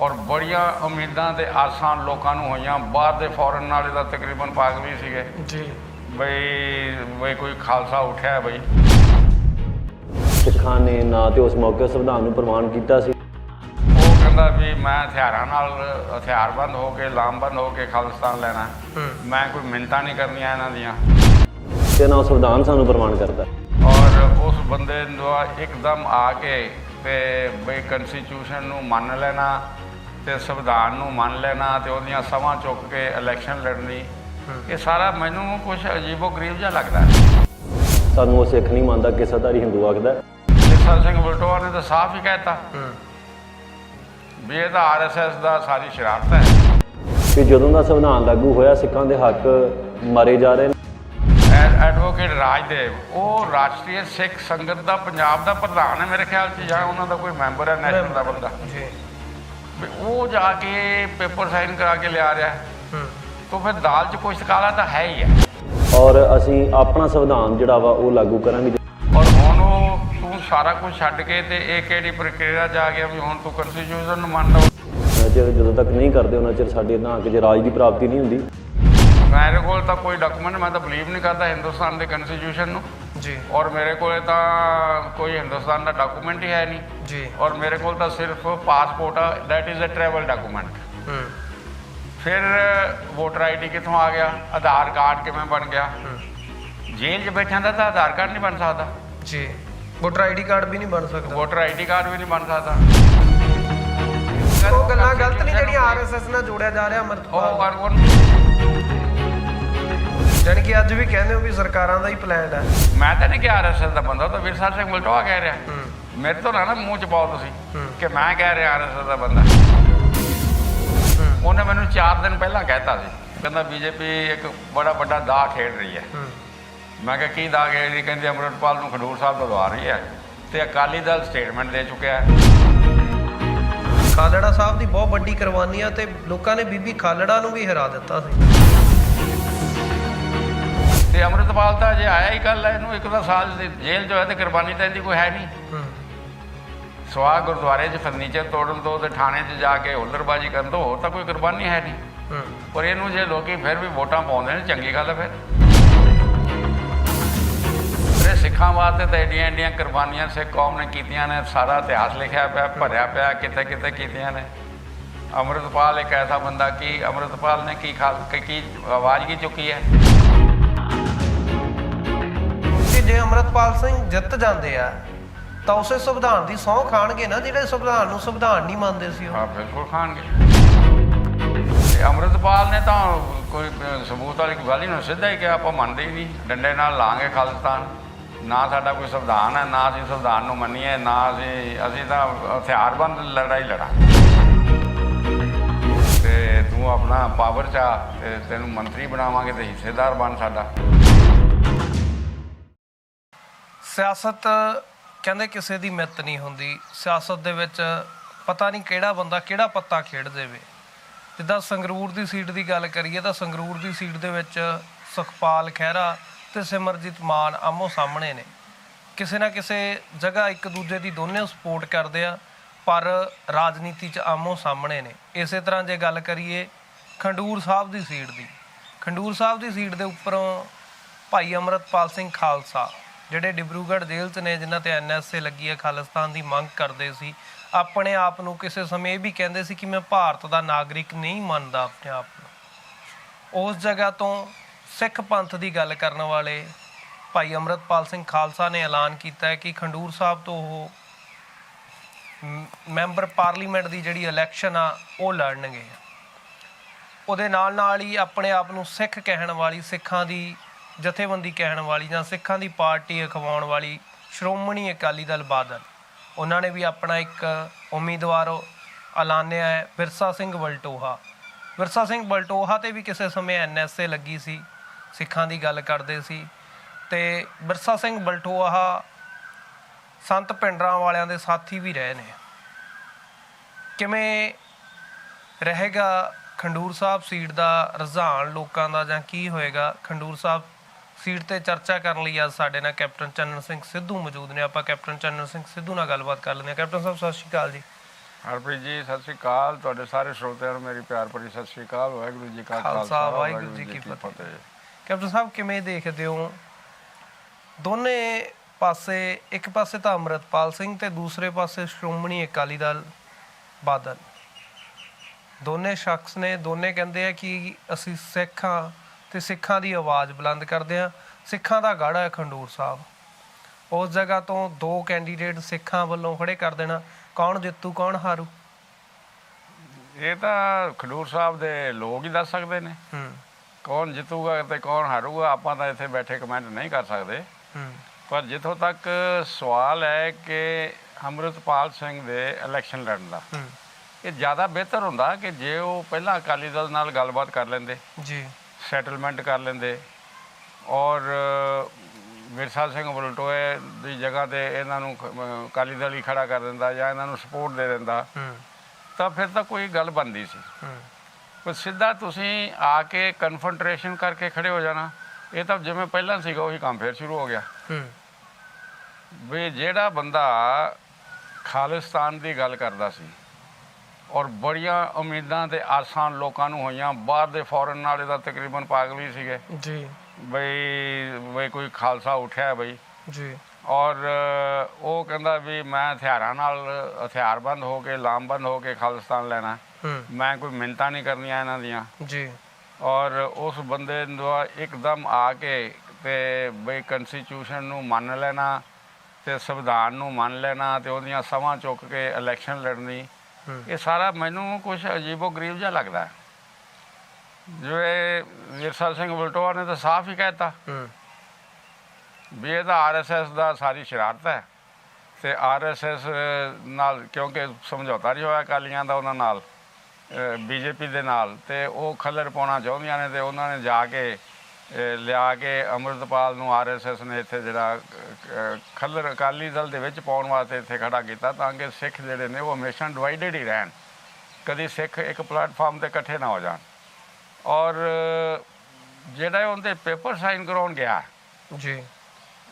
ਔਰ ਬੜੀਆਂ ਉਮੀਦਾਂ ਤੇ ਆਸਾਂ ਲੋਕਾਂ ਨੂੰ ਹੋਈਆਂ। ਬਾਹਰ ਦੇ ਫੋਰਨ ਨਾਲੇ ਦਾ ਤਕਰੀਬਨ ਪਾਗ ਵੀ ਸੀਗੇ। ਜੀ। ਬਈ ਬਈ ਕੋਈ ਖਾਲਸਾ ਉੱਠਿਆ ਹੈ ਬਈ। ਸਿੱਖਾਂ ਨੇ ਨਾ ਤੇ ਉਸ ਮੌਕੇ ਸੰਵਿਧਾਨ ਨੂੰ ਪ੍ਰਵਾਨ ਕੀਤਾ ਸੀ। ਉਹ ਕਹਿੰਦਾ ਵੀ ਮੈਂ ਹਥਿਆਰਾਂ ਨਾਲ ਹਥਿਆਰਬੰਦ ਹੋ ਕੇ ਲਾਮਬੰਦ ਹੋ ਕੇ ਖਾਲਿਸਤਾਨ ਲੈਣਾ। ਮੈਂ ਕੋਈ ਮਿੰਨਤਾਂ ਨਹੀਂ ਕਰਨੀਆਂ ਇਹਨਾਂ ਦੀਆਂ। ਤੇ ਨਾ ਸੰਵਿਧਾਨ ਸਾਨੂੰ ਪ੍ਰਵਾਨ ਕਰਦਾ। ਔਰ ਉਸ ਬੰਦੇ ਨੂੰ ਇੱਕਦਮ ਆ ਕੇ ਤੇ ਬਈ ਕਨਸਟੀਟਿਊਸ਼ਨ ਨੂੰ ਮੰਨ ਲੈਣਾ। ਤੇ ਸੰਵਿਧਾਨ ਨੂੰ ਮੰਨ ਲੈਣਾ ਤੇ ਉਹਦੀਆਂ ਸਮਾਂ ਚੁੱਕ ਕੇ ਇਲੈਕਸ਼ਨ ਲੜਨੀ ਇਹ ਸਾਰਾ ਮੈਨੂੰ ਕੁਝ ਅਜੀਬੋ ਗਰੀਬ ਜਿਹਾ ਲੱਗਦਾ। ਹੈ ਸਾਨੂੰ ਉਹ ਸਿੱਖ ਨਹੀਂ ਮੰਨਦਾ ਕਿਸਾਧਾਰੀ ਹਿੰਦੂ ਆਖਦਾ। ਜਸਲ ਸਿੰਘ ਬਲਟੋਆ ਨੇ ਤਾਂ ਸਾਫ਼ ਹੀ ਕਹਿਤਾ। ਹੂੰ। ਵੀ ਇਹ ਤਾਂ ਆਰਐਸਐਸ ਦਾ ਸਾਰੀ ਸ਼ਰਾਰਤ ਹੈ। ਕਿ ਜਦੋਂ ਦਾ ਸੰਵਿਧਾਨ ਲਾਗੂ ਹੋਇਆ ਸਿੱਖਾਂ ਦੇ ਹੱਕ ਮਾਰੇ ਜਾ ਰਹੇ ਨੇ। ਐਡਵੋਕੇਟ ਰਾਜਦੇਵ ਉਹ ਰਾਸ਼ਟਰੀ ਸਿੱਖ ਸੰਗਤ ਦਾ ਪੰਜਾਬ ਦਾ ਪ੍ਰਧਾਨ ਹੈ ਮੇਰੇ ਖਿਆਲ 'ਚ ਜਾਂ ਉਹਨਾਂ ਦਾ ਕੋਈ ਮੈਂਬਰ ਹੈ ਨੈਸ਼ਨਲ ਲੈਵਲ ਦਾ ਜੀ। ਵੀ ਉਹ ਜਾ ਕੇ ਪੇਪਰ ਸਾਈਨ ਕਰਾ ਕੇ ਲਿਆ ਰਿਹਾ। ਤਾਂ ਫਿਰ ਦਾਲ 'ਚ ਕੁਛ ਕਾਲਾ ਤਾਂ ਹੈ ਹੀ ਹੈ ਔਰ ਅਸੀਂ ਆਪਣਾ ਸੰਵਿਧਾਨ ਜਿਹੜਾ ਵਾ ਉਹ ਲਾਗੂ ਕਰਾਂਗੇ। ਔਰ ਹੁਣ ਉਹ ਤੂੰ ਸਾਰਾ ਕੁਝ ਛੱਡ ਕੇ ਤੇ ਇਹ ਕਿਹੜੀ ਪ੍ਰਕਿਰਿਆ ਆ ਗਿਆ ਵੀ ਹੁਣ ਤੂੰ ਕਨਸਟੀਟਿਊਸ਼ਨ ਨੂੰ ਮੰਨ ਲਓ। ਚਿਰ ਜਦੋਂ ਤੱਕ ਨਹੀਂ ਕਰਦੇ ਉਹਨਾਂ ਚਿਰ ਸਾਡੇ ਇਹਨਾਂ ਹੱਕ 'ਚ ਰਾਜ ਦੀ ਪ੍ਰਾਪਤੀ ਨਹੀਂ ਹੁੰਦੀ। ਮੇਰੇ ਕੋਲ ਤਾਂ ਕੋਈ ਡਾਕੂਮੈਂਟ ਮੈਂ ਤਾਂ ਬਲੀਵ ਨਹੀਂ ਕਰਦਾ ਹਿੰਦੁਸਤਾਨ ਦੇ ਕਨਸਟੀਟਿਊਸ਼ਨ ਨੂੰ। ਜੀ। ਔਰ ਮੇਰੇ ਕੋਲੇ ਤਾਂ ਕੋਈ ਹਿੰਦੁਸਤਾਨ ਦਾ ਡਾਕੂਮੈਂਟ ਹੀ ਹੈ ਨਹੀਂ। ਜੀ। ਔਰ ਮੇਰੇ ਕੋਲ ਤਾਂ ਸਿਰਫ ਪਾਸਪੋਰਟ ਆ that is a travel document ਹੂੰ। ਫਿਰ ਵੋਟਰ ਆਈਡੀ ਕਿੱਥੋਂ ਆ ਗਿਆ? ਆਧਾਰ ਕਾਰਡ ਕਿਵੇਂ ਬਣ ਗਿਆ? ਜੇਲ੍ਹ 'ਚ ਬੈਠਿਆਂ ਦਾ ਤਾਂ ਆਧਾਰ ਕਾਰਡ ਨਹੀਂ ਬਣ ਸਕਦਾ। ਜੀ। ਵੋਟਰ ਆਈਡੀ ਕਾਰਡ ਵੀ ਨਹੀਂ ਬਣ ਸਕਦਾ। ਵੋਟਰ ਆਈਡੀ ਕਾਰਡ ਵੀ ਨਹੀਂ ਬਣ ਸਕਦਾ। ਉਹ ਗੱਲਾਂ ਗਲਤ ਨਹੀਂ ਜਿਹੜੀਆਂ ਆਰਐਸਐਸ ਨਾਲ ਜੋੜਿਆ ਜਾ ਰਿਹਾ ਉਹ ਅਮਰਤਪਾਲ ਉਹ ਜਾਣੀ ਕਿ ਅੱਜ ਵੀ ਕਹਿੰਦੇ ਹੋ ਵੀ ਸਰਕਾਰਾਂ ਦਾ ਹੀ ਪਲਾਨ ਹੈ। ਮੈਂ ਤਾਂ ਨਹੀਂ ਕਿ ਆਰਐਸਐਸ ਦਾ ਬੰਦਾ ਉਹ ਤਾਂ ਵਿਰਸਾ ਸਿੰਘ ਮਲਟੋਆ ਕਹਿ ਰਿਹਾ। ਮੇਰੇ ਤੋਂ ਨਾ ਨਾ ਮੂੰਹ ਚ ਪਾਓ ਤੁਸੀਂ। ਕਿ ਮੈਂ ਕਹਿ ਰਿਹਾ ਆਰਐਸਐਸ ਦਾ ਬੰਦਾ। ਉਹਨੇ ਮੈਨੂੰ 4 ਦਿਨ ਪਹਿਲਾਂ ਕਹਿਤਾ ਸੀ ਕਹਿੰਦਾ ਬੀਜੇਪੀ ਇੱਕ ਬੜਾ ਵੱਡਾ ਦਾਅ ਖੇਡ ਰਹੀ ਹੈ। ਮੈਂ ਕਿਹਾ ਕੀ ਦਾਅ ਖੇਡ ਰਹੀ? ਕਹਿੰਦੇ ਅਮਰਤਪਾਲ ਨੂੰ ਖਡੂਰ ਸਾਹਿਬ ਤੋਂ ਦਵਾ ਰਹੀ ਹੈ ਤੇ ਅਕਾਲੀ ਦਲ ਸਟੇਟਮੈਂਟ ਦੇ ਚੁੱਕਿਆ ਹੈ। ਖਾਲੜਾ ਸਾਹਿਬ ਦੀ ਬਹੁਤ ਵੱਡੀ ਕੁਰਬਾਨੀ ਆ ਤੇ ਲੋਕਾਂ ਨੇ ਬੀਬੀ ਖਾਲੜਾ ਨੂੰ ਵੀ ਹਰਾ ਦਿੱਤਾ ਸੀ। ਤੇ ਅਮਰਤਪਾਲ ਤਾਂ ਜੇ ਆਇਆ ਹੀ ਕੱਲ ਇਹਨੂੰ ਇੱਕ ਤਾਂ ਸਾਲ ਦੀ ਜੇਲ੍ਹ 'ਚ ਹੋਇਆ ਤੇ ਕੁਰਬਾਨੀ ਤਾਂ ਇਹਦੀ ਕੋਈ ਹੈ ਨਹੀਂ। ਸਵਾ ਗੁਰਦੁਆਰੇ 'ਚ ਫਰਨੀਚਰ ਤੋੜਨ ਤੋਂ ਤੇ ਥਾਣੇ 'ਚ ਜਾ ਕੇ ਹੁੱਲੜਬਾਜੀ ਕਰਨ ਤੋਂ ਹੋਰ ਤਾਂ ਕੋਈ ਕੁਰਬਾਨੀ ਹੈ ਨਹੀਂ। ਪਰ ਇਹਨੂੰ ਜੇ ਲੋਕੀ ਫਿਰ ਵੀ ਵੋਟਾਂ ਪਾਉਂਦੇ ਨੇ ਚੰਗੀ ਗੱਲ ਹੈ ਫਿਰ। ਇਹ ਸਿੱਖਾਂ ਵਾਸਤੇ ਤਾਂ ਏਡੀਆਂ ਏਡੀਆਂ ਕੁਰਬਾਨੀਆਂ ਸਿੱਖ ਕੌਮ ਨੇ ਕੀਤੀਆਂ ਨੇ ਸਾਰਾ ਇਤਿਹਾਸ ਲਿਖਿਆ ਪਿਆ ਭਰਿਆ ਪਿਆ ਕਿਤੇ ਕਿਤੇ ਕੀਤੀਆਂ ਨੇ। ਅੰਮ੍ਰਿਤਪਾਲ ਇੱਕ ਐਸਾ ਬੰਦਾ ਕਿ ਅੰਮ੍ਰਿਤਪਾਲ ਨੇ ਕੀ- ਕੀ ਆਵਾਜ਼ ਕੀ ਚੁੱਕੀ ਹੈ? ਕਿ ਜੇ ਅਮਰਤਪਾਲ ਸਿੰਘ ਜਿੱਤ ਜਾਂਦੇ ਆ, ਤਾਂ ਉਸੇ ਸੰਵਿਧਾਨ ਦੀ ਸਹੁੰ ਖਾਣਗੇ ਨਾ, ਜਿਹੜੇ ਸੰਵਿਧਾਨ ਨੂੰ ਸੰਵਿਧਾਨ ਨਹੀਂ ਮੰਨਦੇ ਸੀ ਉਹ। ਹਾਂ, ਬਿਲਕੁਲ ਖਾਣਗੇ। ਤੇ ਅੰਮ੍ਰਿਤਪਾਲ ਨੇ ਤਾਂ ਕੋਈ ਸਬੂਤ ਵਾਲੀ ਗੱਲ ਹੀ ਨਹੀਂ ਸਿੱਧਾ ਹੀ ਕਿਹਾ, ਆਪਾਂ ਮੰਨਦੇ ਹੀ ਨਹੀਂ। ਡੰਡੇ ਨਾਲ ਲਾਂਗੇ ਖਾਲਿਸਤਾਨ। ਨਾ ਸਾਡਾ ਕੋਈ ਸੰਵਿਧਾਨ ਹੈ, ਨਾ ਅਸੀਂ ਸੰਵਿਧਾਨ ਨੂੰ ਮੰਨੀਏ, ਨਾ ਅਸੀਂ ਅਸੀਂ ਤਾਂ ਹਥਿਆਰਬੰਦ ਲੜਾਈ ਲੜਾਂ ਤੇ ਤੂੰ ਆਪਣਾ ਪਾਵਰ ਚਾ ਤੇ ਤੈਨੂੰ ਮੰਤਰੀ ਬਣਾਵਾਂਗੇ ਤੇ ਹਿੱਸੇਦਾਰ ਬਣ ਸਾਡਾ। ਸਿਆਸਤ ਕਹਿੰਦੇ ਕਿਸੇ ਦੀ ਮਿੱਤ ਨਹੀਂ ਹੁੰਦੀ। ਸਿਆਸਤ ਦੇ ਵਿੱਚ ਪਤਾ ਨਹੀਂ ਕਿਹੜਾ ਬੰਦਾ ਕਿਹੜਾ ਪੱਤਾ ਖੇਡ ਦੇਵੇ। ਜਿੱਦਾਂ ਸੰਗਰੂਰ ਦੀ ਸੀਟ ਦੀ ਗੱਲ ਕਰੀਏ ਤਾਂ ਸੰਗਰੂਰ ਦੀ ਸੀਟ ਦੇ ਵਿੱਚ ਸੁਖਪਾਲ ਖਹਿਰਾ ਤੇ ਸਿਮਰਜੀਤ ਮਾਨ ਆਮੋ ਸਾਹਮਣੇ ਨੇ। ਕਿਸੇ ਨਾ ਕਿਸੇ ਜਗ੍ਹਾ ਇੱਕ ਦੂਜੇ ਦੀ ਦੋਨੇ ਸਪੋਰਟ ਕਰਦੇ ਆ, ਪਰ ਰਾਜਨੀਤੀ 'ਚ ਆਮੋ ਸਾਹਮਣੇ ਨੇ। ਇਸੇ ਤਰ੍ਹਾਂ ਜੇ ਗੱਲ ਕਰੀਏ ਖੰਡੂਰ ਸਾਹਿਬ ਦੀ ਸੀਟ ਦੀ। ਖੰਡੂਰ ਸਾਹਿਬ ਦੀ ਸੀਟ ਦੇ ਉੱਪਰੋਂ ਭਾਈ ਅਮਰਤਪਾਲ ਸਿੰਘ ਖਾਲਸਾ ਜਿਹੜੇ ਡਿਬਰੂਗੜ੍ਹ ਜੇਲ੍ਹ 'ਚ ਨੇ, ਜਿਨ੍ਹਾਂ ਤੇ ਐਨਐਸਏ ਲੱਗੀ ਹੈ, ਖਾਲਿਸਤਾਨ ਦੀ ਮੰਗ ਕਰਦੇ ਸੀ, ਆਪਣੇ ਆਪ ਨੂੰ ਕਿਸੇ ਸਮੇਂ ਇਹ ਵੀ ਕਹਿੰਦੇ ਸੀ ਕਿ ਮੈਂ ਭਾਰਤ ਦਾ ਨਾਗਰਿਕ ਨਹੀਂ ਮੰਨਦਾ ਆਪਣੇ ਆਪ ਨੂੰ। ਉਸ ਜਗ੍ਹਾ ਤੋਂ ਸਿੱਖ ਪੰਥ ਦੀ ਗੱਲ ਕਰਨ ਵਾਲੇ ਭਾਈ ਅਮਰਤਪਾਲ ਸਿੰਘ ਖਾਲਸਾ ਨੇ ਐਲਾਨ ਕੀਤਾ ਹੈ ਕਿ ਖੰਡੂਰ ਸਾਹਿਬ ਤੋਂ ਉਹ ਮੈਂਬਰ ਪਾਰਲੀਮੈਂਟ ਦੀ ਜਿਹੜੀ ਇਲੈਕਸ਼ਨ ਆ, ਉਹ ਲੜਨਗੇ। ਉਹਦੇ ਨਾਲ ਨਾਲ ਹੀ ਆਪਣੇ ਆਪ ਨੂੰ ਸਿੱਖ ਕਹਿਣ ਵਾਲੀ ਸਿੱਖਾਂ ਦੀ ਜਥੇਬੰਦੀ ਕਹਿਣ ਵਾਲੀ ਜਾਂ ਸਿੱਖਾਂ ਦੀ ਪਾਰਟੀ ਅਖਵਾਉਣ ਵਾਲੀ ਸ਼੍ਰੋਮਣੀ ਅਕਾਲੀ ਦਲ ਬਾਦਲ, ਉਹਨਾਂ ਨੇ ਵੀ ਆਪਣਾ ਇੱਕ ਉਮੀਦਵਾਰ ਐਲਾਨਿਆ ਹੈ, ਵਿਰਸਾ ਸਿੰਘ ਬਲਟੋਹਾ। ਵਿਰਸਾ ਸਿੰਘ ਬਲਟੋਹਾ ਤੇ ਵੀ ਕਿਸੇ ਸਮੇਂ ਐਨਐਸਏ ਲੱਗੀ ਸੀ, ਸਿੱਖਾਂ ਦੀ ਗੱਲ ਕਰਦੇ ਸੀ। ਤੇ ਵਿਰਸਾ ਸਿੰਘ ਬਲਟੋਹਾ ਸੰਤ ਪਿੰਡਰਾਂ ਵਾਲਿਆਂ ਦੇ ਸਾਥੀ ਵੀ ਰਹੇ ਨੇ। ਕਿਵੇਂ ਰਹੇਗਾ ਖੰਡੂਰ ਸਾਹਿਬ ਸੀਟ ਦਾ ਰੁਝਾਨ ਲੋਕਾਂ ਦਾ ਜਾਂ ਕੀ ਹੋਏਗਾ? ਖੰਡੂਰ ਸਾਹਿਬ ਸੀਟ ਤੇ ਚਰਚਾ ਕਰਨ ਲਈ ਅੱਜ ਸਾਡੇ ਨਾਲ ਕੈਪਟਨ ਚੰਨਨ ਸਿੰਘ ਸਿੱਧੂ ਮੌਜੂਦ ਨੇ। ਆਪਾਂ ਕੈਪਟਨ ਚੰਨਨ ਸਿੰਘ ਸਿੱਧੂ ਨਾਲ ਗੱਲਬਾਤ ਕਰ ਲੈਂਦੇ ਹਾਂ। ਕੈਪਟਨ ਸਾਹਿਬ ਸਤਿ ਸ਼੍ਰੀ ਅਕਾਲ ਜੀ। ਹਰਪ੍ਰੀਤ ਜੀ ਸਤਿ ਸ੍ਰੀ ਅਕਾਲ। ਤੁਹਾਡੇ ਸਾਰੇ ਸਰੋਤਿਆਂ ਨੂੰ ਮੇਰੀ ਪਿਆਰ ਭਰੀ ਸਤਿ ਸ੍ਰੀ ਅਕਾਲ। ਵਾਹਿਗੁਰੂ ਜੀ ਕਾ ਖਾਲਸਾ, ਵਾਹਿਗੁਰੂ ਜੀ ਕੀ ਫਤਿਹ। ਕੈਪਟਨ ਸਾਹਿਬ ਕਿਵੇਂ ਦੇਖਦੇ ਹੋ? ਦੋਨੇ ਪਾਸੇ ਇੱਕ ਪਾਸੇ ਤਾਂ ਅੰਮ੍ਰਿਤਪਾਲ ਸਿੰਘ ਤੇ ਦੂਸਰੇ ਪਾਸੇ ਸ਼੍ਰੋਮਣੀ ਅਕਾਲੀ ਦਲ ਬਾਦਲ। ਦੋਨੇ ਸ਼ਖਸ ਨੇ ਦੋਨੇ ਕਹਿੰਦੇ ਆ ਕਿ ਅਸੀਂ ਸਿੱਖ ਹਾਂ। ਤੇ ਸਿੱਖਾਂ ਦੀ ਆਵਾਜ਼ ਬੁਲੰਦ ਕਰਦੇ ਆ ਸਿੱਖਾਂ ਦਾ ਗੜ੍ਹ ਹੈ ਖੰਡੂਰ ਸਾਹਿਬ। ਉਸ ਜਗ੍ਹਾ ਤੋਂ ਦੋ ਕੈਂਡੀਡੇਟ ਸਿੱਖਾਂ ਵੱਲੋਂ ਖੜੇ ਕਰ ਦੇਣਾ। ਕੌਣ ਜਿੱਤੂ ਕੌਣ ਹਾਰੂ? ਇਹ ਤਾਂ ਖਡੂਰ ਸਾਹਿਬ ਦੇ ਲੋਕ ਹੀ ਦੱਸ ਸਕਦੇ ਨੇ। ਹੂੰ। ਕੌਣ ਜਿੱਤੂਗਾ ਤੇ ਕੌਣ ਹਾਰੂਗਾ ਆਪਾਂ ਤਾਂ ਇੱਥੇ ਬੈਠੇ ਕਮੈਂਟ ਨਹੀਂ ਕਰ ਸਕਦੇ। ਹੂੰ। ਪਰ ਜਿੱਥੋਂ ਤੱਕ ਸਵਾਲ ਹੈ ਕਿ ਅੰਮ੍ਰਿਤਪਾਲ ਸਿੰਘ ਦੇ ਇਲੈਕਸ਼ਨ ਲੜਨ ਦਾ ਹੂੰ। ਇਹ ਜ਼ਿਆਦਾ ਬਿਹਤਰ ਹੁੰਦਾ ਕਿ ਜੇ ਉਹ ਪਹਿਲਾਂ ਅਕਾਲੀ ਦਲ ਨਾਲ ਗੱਲਬਾਤ ਕਰ ਲੈਂਦੇ। ਜੀ। ਸੈਟਲਮੈਂਟ ਕਰ ਲੈਂਦੇ। ਔਰ ਵਿਰਸਾ ਸਿੰਘ ਬਲਟੋਏ ਦੀ ਜਗ੍ਹਾ ਤੇ ਇਹਨਾਂ ਨੂੰ ਅਕਾਲੀ ਦਲ ਹੀ ਖੜਾ ਕਰ ਦਿੰਦਾ ਜਾਂ ਇਹਨਾਂ ਨੂੰ ਸਪੋਰਟ ਦੇ ਦਿੰਦਾ ਤਾਂ ਫਿਰ ਤਾਂ ਕੋਈ ਗੱਲ ਬਣਦੀ ਸੀ। ਪਰ ਸਿੱਧਾ ਤੁਸੀਂ ਆ ਕੇ ਕਨਫਰੰਟ੍ਰੇਸ਼ਨ ਕਰਕੇ ਖੜੇ ਹੋ ਜਾਣਾ ਇਹ ਤਾਂ ਜਿਵੇਂ ਪਹਿਲਾਂ ਸੀਗਾ ਉਹੀ ਕੰਮ ਫਿਰ ਸ਼ੁਰੂ ਹੋ ਗਿਆ। ਵੀ ਜਿਹੜਾ ਬੰਦਾ ਖਾਲਿਸਤਾਨ ਦੀ ਗੱਲ ਕਰਦਾ ਸੀ ਔਰ ਬੜੀਆਂ ਉਮੀਦਾਂ ਤੇ ਆਸਾਂ ਲੋਕਾਂ ਨੂੰ ਹੋਈਆਂ। ਬਾਹਰ ਦੇ ਫੋਰਨ ਨਾਲ ਇਹਦਾ ਤਕਰੀਬਨ ਪਾਗਲ ਹੀ ਸੀਗੇ। ਜੀ। ਬਈ ਬਈ ਕੋਈ ਖਾਲਸਾ ਉੱਠਿਆ ਬਈ। ਜੀ। ਔਰ ਉਹ ਕਹਿੰਦਾ ਵੀ ਮੈਂ ਹਥਿਆਰਾਂ ਨਾਲ ਹਥਿਆਰਬੰਦ ਹੋ ਕੇ ਲਾਮਬੰਦ ਹੋ ਕੇ ਖਾਲਿਸਤਾਨ ਲੈਣਾ। ਮੈਂ ਕੋਈ ਮਿੰਤਾਂ ਨਹੀਂ ਕਰਨੀਆਂ ਇਹਨਾਂ ਦੀਆਂ। ਜੀ। ਔਰ ਉਸ ਬੰਦੇ ਨੂੰ ਇੱਕਦਮ ਆ ਕੇ ਤੇ ਬਈ ਕਨਸਟੀਟਿਊਸ਼ਨ ਨੂੰ ਮੰਨ ਲੈਣਾ ਤੇ ਸੰਵਿਧਾਨ ਨੂੰ ਮੰਨ ਲੈਣਾ ਤੇ ਉਹਦੀਆਂ ਸਮਾਂ ਚੁੱਕ ਕੇ ਇਲੈਕਸ਼ਨ ਲੜਨੀ। ਇਹ ਸਾਰਾ ਮੈਨੂੰ ਕੁਝ ਅਜੀਬੋ ਗਰੀਬ ਜਿਹਾ ਲੱਗਦਾ ਹੈ। ਜਿਵੇਂ ਵਿਰਸਾ ਸਿੰਘ ਬਲਟੋਆ ਨੇ ਤਾਂ ਸਾਫ਼ ਹੀ ਕਹਿਤਾ ਹੂੰ ਵੀ ਇਹ ਤਾਂ ਆਰਐਸਐਸ ਦਾ ਸਾਰੀ ਸ਼ਰਾਰਤ ਹੈ ਤੇ ਆਰਐਸਐਸ ਨਾਲ ਕਿਉਂਕਿ ਸਮਝੌਤਾ ਨਹੀਂ ਹੋਇਆ ਅਕਾਲੀਆਂ ਦਾ ਉਹਨਾਂ ਨਾਲ ਬੀਜੇਪੀ ਦੇ ਨਾਲ ਤੇ ਉਹ ਖੱਲਰ ਪਾਉਣਾ ਚਾਹੁੰਦੀਆਂ ਨੇ ਤੇ ਉਹਨਾਂ ਨੇ ਜਾ ਕੇ ਲਿਆ ਕੇ ਅੰਮ੍ਰਿਤਪਾਲ ਨੂੰ ਆਰਐਸਐਸ ਨੇ ਇੱਥੇ ਜਿਹੜਾ ਖੱਲਰ ਅਕਾਲੀ ਦਲ ਦੇ ਵਿੱਚ ਪਾਉਣ ਵਾਸਤੇ ਇੱਥੇ ਖੜਾ ਕੀਤਾ ਤਾਂ ਕਿ ਸਿੱਖ ਜਿਹੜੇ ਨੇ ਉਹ ਹਮੇਸ਼ਾ ਡਿਵਾਈਡਡ ਹੀ ਰਹਿਣ। ਕਦੀ ਸਿੱਖ ਇੱਕ ਪਲੇਟਫਾਰਮ ਤੇ ਇਕੱਠੇ ਨਾ ਹੋ ਜਾਣ। ਔਰ ਜਿਹੜਾ ਉਹਦੇ ਪੇਪਰ ਸਾਈਨ ਕਰਾਉਣ ਗਿਆ ਜੀ।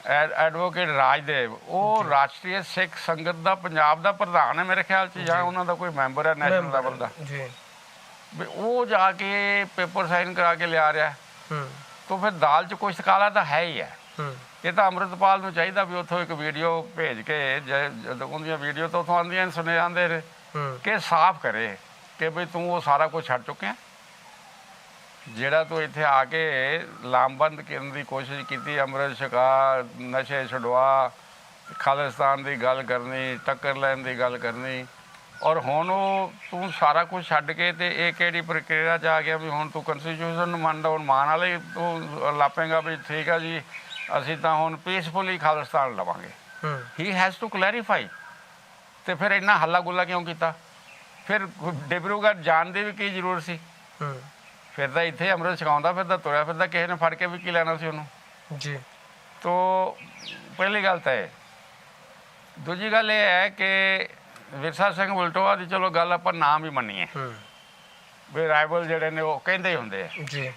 ਐਡ- ਐਡਵੋਕੇਟ ਰਾਜਦੇਵ ਉਹ ਰਾਸ਼ਟਰੀ ਸਿੱਖ ਸੰਗਤ ਦਾ ਪੰਜਾਬ ਦਾ ਪ੍ਰਧਾਨ ਹੈ ਮੇਰੇ ਖਿਆਲ ਚ ਜਾਂ ਉਹਨਾਂ ਦਾ ਕੋਈ ਮੈਂਬਰ ਹੈ ਨੈਸ਼ਨਲ ਲੈਵਲ ਦਾ। ਜੀ। ਉਹ ਜਾ ਕੇ ਪੇਪਰ ਸਾਈਨ ਕਰਾ ਕੇ ਲਿਆ ਰਿਹਾ। ਹੂੰ। ਤਾਂ ਫਿਰ ਦਾਲ ਚ ਕੁਛ ਕਾਲਾ ਤਾਂ ਹੈ ਹੀ ਹੈ। ਇਹ ਤਾਂ ਅੰਮ੍ਰਿਤਪਾਲ ਨੂੰ ਚਾਹੀਦਾ ਵੀ ਉੱਥੋਂ ਇੱਕ ਵੀਡੀਓ ਭੇਜ ਕੇ ਜਦੋਂ ਉਹਦੀਆਂ ਵੀਡੀਓ ਤੋਂ ਉੱਥੋਂ ਆਉਂਦੀਆਂ ਸੁਣੇ ਜਾਂਦੇ ਨੇ। ਕਿ ਸਾਫ਼ ਕਰੇ ਕਿ ਵੀ ਤੂੰ ਉਹ ਸਾਰਾ ਕੁਝ ਛੱਡ ਚੁੱਕਿਆ। ਜਿਹੜਾ ਤੂੰ ਇੱਥੇ ਆ ਕੇ ਲਾਮਬੰਦ ਕਰਨ ਦੀ ਕੋਸ਼ਿਸ਼ ਕੀਤੀ ਅੰਮ੍ਰਿਤ ਛਕਾ ਨਸ਼ੇ ਛਡਵਾ ਖਾਲਿਸਤਾਨ ਦੀ ਗੱਲ ਕਰਨੀ ਟੱਕਰ ਲੈਣ ਦੀ ਗੱਲ ਕਰਨੀ ਔਰ ਹੁਣ ਉਹ ਤੂੰ ਸਾਰਾ ਕੁਝ ਛੱਡ ਕੇ ਤੇ ਇਹ ਕਿਹੜੀ ਪ੍ਰਕਿਰਿਆ ਚ ਆ ਗਿਆ ਵੀ ਹੁਣ ਤੂੰ ਕਨਸਟੀਟਿਊਸ਼ਨ ਨੂੰ ਮੰਨਦਾ ਹੁਣ ਮਾਨ ਵਾਲੇ ਤੂੰ ਲਾਪੇਗਾ ਵੀ ਠੀਕ ਆ ਜੀ ਅਸੀਂ ਤਾਂ ਹੁਣ ਪੀਸਫੁਲੀ ਖਾਲਿਸਤਾਨ ਲਵਾਂਗੇ। ਹੂੰ। ਹੀ ਹੈਜ਼ ਟੂ ਕਲੈਰੀਫਾਈ ਤੇ ਫਿਰ ਇੰਨਾ ਹੱਲਾ ਗੁੱਲਾ ਕਿਉਂ ਕੀਤਾ? ਫਿਰ ਡਿਬਰੂਗੜ੍ਹ ਜਾਣ ਦੀ ਵੀ ਕੀ ਜ਼ਰੂਰਤ ਸੀ? ਹੂੰ। ਫਿਰ ਤਾਂ ਇੱਥੇ ਅੰਮ੍ਰਿਤ ਛਕਾਉਂਦਾ ਫਿਰਦਾ ਤੁਰਿਆ ਫਿਰਦਾ ਕਿਸੇ ਨੇ ਫੜ ਕੇ ਵੀ ਕੀ ਲੈਣਾ ਸੀ ਉਹਨੂੰ? ਜੀ। ਤੋ ਪਹਿਲੀ ਗੱਲ ਤਾਂ ਇਹ। ਦੂਜੀ ਗੱਲ ਇਹ ਹੈ ਕਿ ਵਿਰਸਾ ਸਿੰਘ ਬਲਟੋਆ ਦੀ ਚਲੋ ਗੱਲ ਆਪਾਂ ਨਾਮ ਹੀ ਮੰਨੀਏ। ਹੂੰ। ਵੀ ਰਾਈਵਲ ਜਿਹੜੇ ਨੇ ਉਹ ਕਹਿੰਦੇ ਹੀ ਹੁੰਦੇ ਆ। ਜੀ।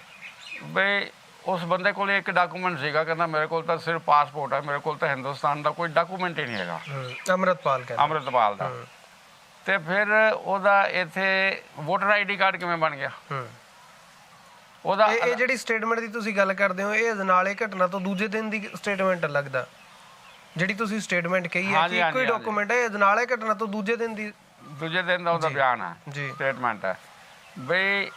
ਵੀ ਉਸ ਬੰਦੇ ਕੋਲ ਇੱਕ ਡਾਕੂਮੈਂਟ ਸੀਗਾ ਕਹਿੰਦਾ ਮੇਰੇ ਕੋਲ ਤਾਂ ਸਿਰਫ ਪਾਸਪੋਰਟ ਹੈ ਮੇਰੇ ਕੋਲ ਤਾਂ ਹਿੰਦੁਸਤਾਨ ਦਾ ਕੋਈ ਡਾਕੂਮੈਂਟ ਹੀ ਨਹੀਂ ਹੈਗਾ। ਹੂੰ ਅੰਮ੍ਰਿਤਪਾਲ ਕਹਿੰਦੇ। ਅੰਮ੍ਰਿਤਪਾਲ ਦਾ। ਤੇ ਫਿਰ ਉਹਦਾ ਇੱਥੇ ਵੋਟਰ ਆਈਡੀ ਕਾਰਡ ਕਿਵੇਂ ਬਣ ਗਿਆ? ਹੂੰ। ਉਹਦਾ ਇਹ ਜਿਹੜੀ ਸਟੇਟਮੈਂਟ ਦੀ ਤੁਸੀਂ ਗੱਲ ਕਰਦੇ ਹੋ ਇਹ ਅਜਨਾਲੇ ਘਟਨਾ ਤੋਂ ਦੂਜੇ ਦਿਨ ਦੀ ਸਟੇਟਮੈਂਟ ਲੱਗਦਾ ਜਿਹੜੀ ਤੁਸੀਂ ਸਟੇਟਮੈਂਟ ਕਹੀ ਹੈ ਹਾਂਜੀ, ਕਿ ਇੱਕੋ ਹੀ ਹਾਂਜੀ, ਹਾਂਜੀ। ਡਾਕੂਮੈਂਟ ਹੈ ਇਹ ਅਜਨਾਲੇ ਘਟਨਾ ਤੋਂ ਦੂਜੇ ਦਿਨ ਦੀ? ਦੂਜੇ ਦਿਨ ਦਾ ਉਹਦਾ ਬਿਆਨ ਹੈ ਜੀ। ਸਟੇਟਮੈਂਟ ਹੈ। ਬਈ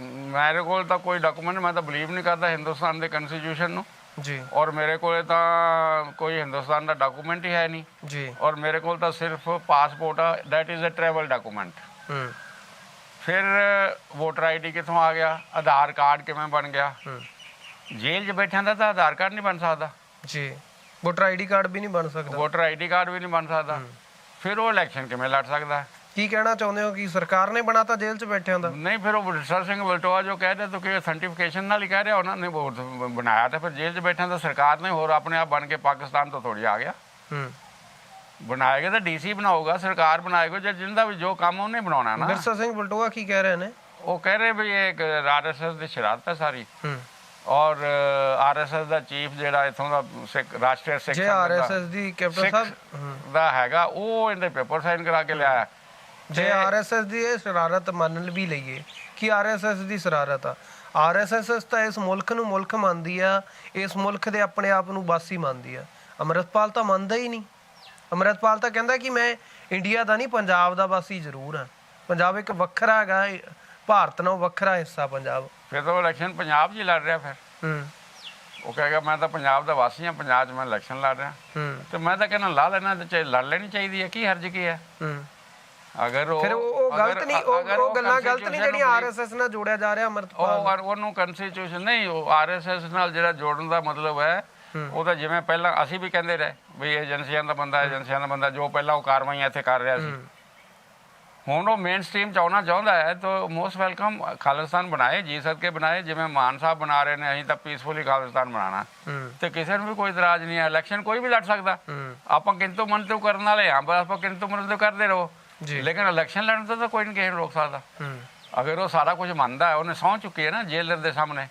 ਮੇਰੇ ਕੋਲ ਤਾਂ ਕੋਈ ਡਾਕੂਮੈਂਟ ਮੈਂ ਤਾਂ ਬਲੀਵ ਨਹੀਂ ਕਰਦਾ ਹਿੰਦੁਸਤਾਨ ਦੇ ਕਨਸਟੀਟਿਊਸ਼ਨ ਨੂੰ। ਜੀ। ਔਰ ਮੇਰੇ ਕੋਲੇ ਤਾਂ ਕੋਈ ਹਿੰਦੁਸਤਾਨ ਦਾ ਡਾਕੂਮੈਂਟ ਹੀ ਹੈ ਨਹੀਂ। ਜੀ। ਔਰ ਮੇਰੇ ਕੋਲ ਤਾਂ ਸਿਰਫ ਪਾਸਪੋਰਟ ਆ that is a travel document ਹੂੰ। ਫਿਰ ਵੋਟਰ ਆਈਡੀ ਕਿੱਥੋਂ ਆ ਗਿਆ ਆਧਾਰ ਕਾਰਡ ਕਿਵੇਂ ਬਣ ਗਿਆ? ਹੂੰ। ਜੇਲ੍ਹ 'ਚ ਬੈਠਿਆਂ ਦਾ ਤਾਂ ਆਧਾਰ ਕਾਰਡ ਨਹੀਂ ਬਣ ਸਕਦਾ। ਜੀ। ਵੋਟਰ ਆਈਡੀ ਕਾਰਡ ਵੀ ਨਹੀਂ ਬਣ ਸਕਦਾ। ਵੋਟਰ ਆਈਡੀ ਕਾਰਡ ਵੀ ਨਹੀਂ ਬਣ ਸਕਦਾ। ਫਿਰ ਉਹ ਇਲੈਕਸ਼ਨ ਕਿਵੇਂ ਲੜ ਸਕਦਾ? ਕੀ ਕਹਿਣਾ ਚਾਹੁੰਦੇ ਹੋ ਕਿ ਸਰਕਾਰ ਨੇ ਬਣਾਤਾ ਜੇਲ੍ਹ 'ਚ ਬੈਠਿਆਂ ਦਾ? ਨਹੀਂ ਫਿਰ ਉਹ ਵਿਰਸਾ ਸਿੰਘ ਬਲਟੋਆ ਜੋ ਕਹਿ ਰਿਹਾ ਤਾਂ ਕਿ ਅਥੈਂਟੀਫਿਕੇਸ਼ਨ ਨਾਲ ਹੀ ਕਹਿ ਰਿਹਾ ਉਹਨਾਂ ਨੇ ਵੋਟ ਬਣਾਇਆ ਤਾਂ ਫਿਰ ਜੇਲ੍ਹ 'ਚ ਬੈਠਿਆਂ ਤਾਂ ਸਰਕਾਰ ਨੇ ਹੋਰ ਆਪਣੇ ਆਪ ਬਣ ਕੇ ਪਾਕਿਸਤਾਨ ਤੋਂ ਥੋੜੀ ਆ ਗਿਆ। ਹੂੰ। ਬਣਾਏਗਾ ਤਾਂ ਡੀਸੀ ਬਣਾਊਗਾ ਸਰਕਾਰ ਬਣਾਏਗਾ ਜੇ ਜਿੰਦਾ ਵੀ ਜੋ ਕੰਮ ਉਹਨੇ ਬਣਾਉਣਾ ਨਾ। ਬਿਰਸਾ ਸਿੰਘ ਬਲਟੋਆ ਕੀ ਕਹਿ ਰਹੇ ਨੇ? ਉਹ ਕਹਿ ਰਹੇ ਵੀ ਇਹ ਇੱਕ ਆਰਐਸਐਸ ਦੀ ਸ਼ਰਾਰਤ ਹੈ ਸਾਰੀ। ਹੂੰ। ਔਰ ਆਰਐਸਐਸ ਦਾ ਚੀਫ ਜਿਹੜਾ ਇਥੋਂ ਦਾ ਸਿੱਖ ਰਾਸ਼ਟਰੀ ਸਿੱਖ ਜੇ ਆਰਐਸਐਸ ਦੀ ਕੈਪਟਨ ਸਾਹਿਬ ਦਾ ਹੈਗਾ ਉਹ ਇਹਦੇ ਪੇਪਰ ਸਾਈਨ ਕਰਾ ਕੇ ਲਿਆਇਆ। ਜੇ ਆਰਐਸਐਸ ਦੀ ਇਹ ਸ਼ਰਾਰਤ ਮੰਨ ਵੀ ਲਈਏ ਕਿ ਆਰਐਸਐਸ ਦੀ ਸ਼ਰਾਰਤ ਆ। ਆਰਐਸਐਸ ਤਾਂ ਇਸ ਮੁਲਕ ਨੂੰ ਮੁਲਕ ਮੰਨਦੀ ਆ ਇਸ ਮੁਲਕ ਦੇ ਆਪਣੇ ਆਪ ਨੂੰ ਬਾਸੀ ਮੰਨਦੀ ਆ। ਅਮਰਤਪਾਲ ਤਾਂ ਮੰਨਦਾ ਹੀ ਨਹੀਂ। ਅਮਰਤਪਾਲ ਤਾਂ ਕਹਿੰਦਾ ਕਿ ਮੈਂ ਇੰਡੀਆ ਦਾ ਨਹੀਂ ਪੰਜਾਬ ਦਾ ਬਾਸੀ ਜ਼ਰੂਰ ਆ। ਪੰਜਾਬ ਇੱਕ ਵੱਖਰਾ ਹੈਗਾ ਭਾਰਤ ਨਾਲੋਂ ਵੱਖਰਾ ਹਿੱਸਾ ਪੰਜਾਬ। ਫਿਰ ਤਾਂ ਉਹ ਇਲੈਕਸ਼ਨ ਪੰਜਾਬ 'ਚ ਹੀ ਲੜ ਰਿਹਾ ਫਿਰ। ਹੂੰ। ਉਹ ਕਹੇਗਾ ਮੈਂ ਤਾਂ ਪੰਜਾਬ ਦਾ ਵਾਸੀ ਹਾਂ ਪੰਜਾਬ 'ਚ ਮੈਂ ਇਲੈਕਸ਼ਨ ਲੜ ਰਿਹਾ। ਤੇ ਮੈਂ ਤਾਂ ਕਹਿੰਦਾ ਲਾ ਲੈਣਾ ਤੇ ਚਾਹੇ ਲੜ ਲੈਣੀ ਚਾਹੀਦੀ ਹੈ ਕੀ ਹਰਜ ਕੀ ਹੈ? ਹੂੰ। ਅਗਰ ਉਹ ਫਿਰ ਉਹ ਗਲਤ ਨਹੀਂ ਉਹ ਗੱਲਾਂ ਗਲਤ ਨਹੀਂ ਜਿਹੜੀਆਂ ਆਰਐਸਐਸ ਨਾਲ ਜੋੜਿਆ ਜਾ ਰਿਹਾ ਅਮਰਤਪਾਲ ਉਹ ਉਹਨੂੰ ਕਨਸਟੀਟਿਊਸ਼ਨ ਨਹੀਂ ਉਹ ਆਰਐਸਐਸ ਨਾਲ ਜਿਹੜਾ ਜੋੜਨ ਦਾ ਮਤਲਬ ਹੈ ਉਹ ਤਾਂ ਜਿਵੇਂ ਪਹਿਲਾਂ ਅਸੀਂ ਵੀ ਕਹਿੰਦੇ ਰਹੇ ਵੀ ਏਜੰਸੀਆਂ ਦਾ ਬੰਦਾ ਏਜੰਸੀਆਂ ਦਾ ਬੰਦਾ ਜੋ ਪਹਿਲਾਂ ਉਹ ਕਾਰਵਾਈਆਂ ਇੱਥੇ ਕਰ ਰਿਹਾ ਸੀ। ਹੁਣ ਉਹ ਮੇਨ ਸਟ੍ਰੀਮ ਚ ਆਉਣਾ ਚਾਹੁੰਦਾ ਹੈ ਤਾਂ ਮੋਸਟ ਵੈਲਕਮ ਖਾਲਿਸਤਾਨ ਬਣਾਏ ਜੀ ਸਦਕੇ ਬਣਾਏ ਜਿਵੇਂ ਮਾਨ ਸਾਹਿਬ ਬਣਾ ਰਹੇ ਨੇ ਅਸੀਂ ਤਾਂ ਪੀਸਫੁਲੀ ਖਾਲਿਸਤਾਨ ਬਣਾਉਣਾ। ਹੂੰ। ਤੇ ਕਿਸੇ ਨੂੰ ਵੀ ਕੋਈ ਇਤਰਾਜ਼ ਨਹੀਂ ਹੈ ਇਲੈਕਸ਼ਨ ਕੋਈ ਵੀ ਲੜ ਸਕਦਾ। ਆਪਾਂ ਕਿੰਤੂ ਮੰਤੂ ਕਰਨ ਵਾਲੇ ਹਾਂ ਬਸ ਆਪਾਂ ਕਿੰਤੂ ਮੰਤੂ ਕਰਦੇ ਰਹੋ। ਜੀ। ਲੇਕਿਨ ਇਲੈਕਸ਼ਨ ਲੜਨ ਤੋਂ ਤਾਂ ਕੋਈ ਨਹੀਂ ਕਿਸੇ ਰੋਕ ਸਕਦਾ। ਅਗਰ ਉਹ ਸਾਰਾ ਕੁਝ ਮੰਨਦਾ ਹੈ ਉਹਨੇ ਸਹੁੰ ਚੁੱਕੀ ਹੈ ਨਾ ਜੇਲਰ ਦੇ ਸਾਹਮਣੇ।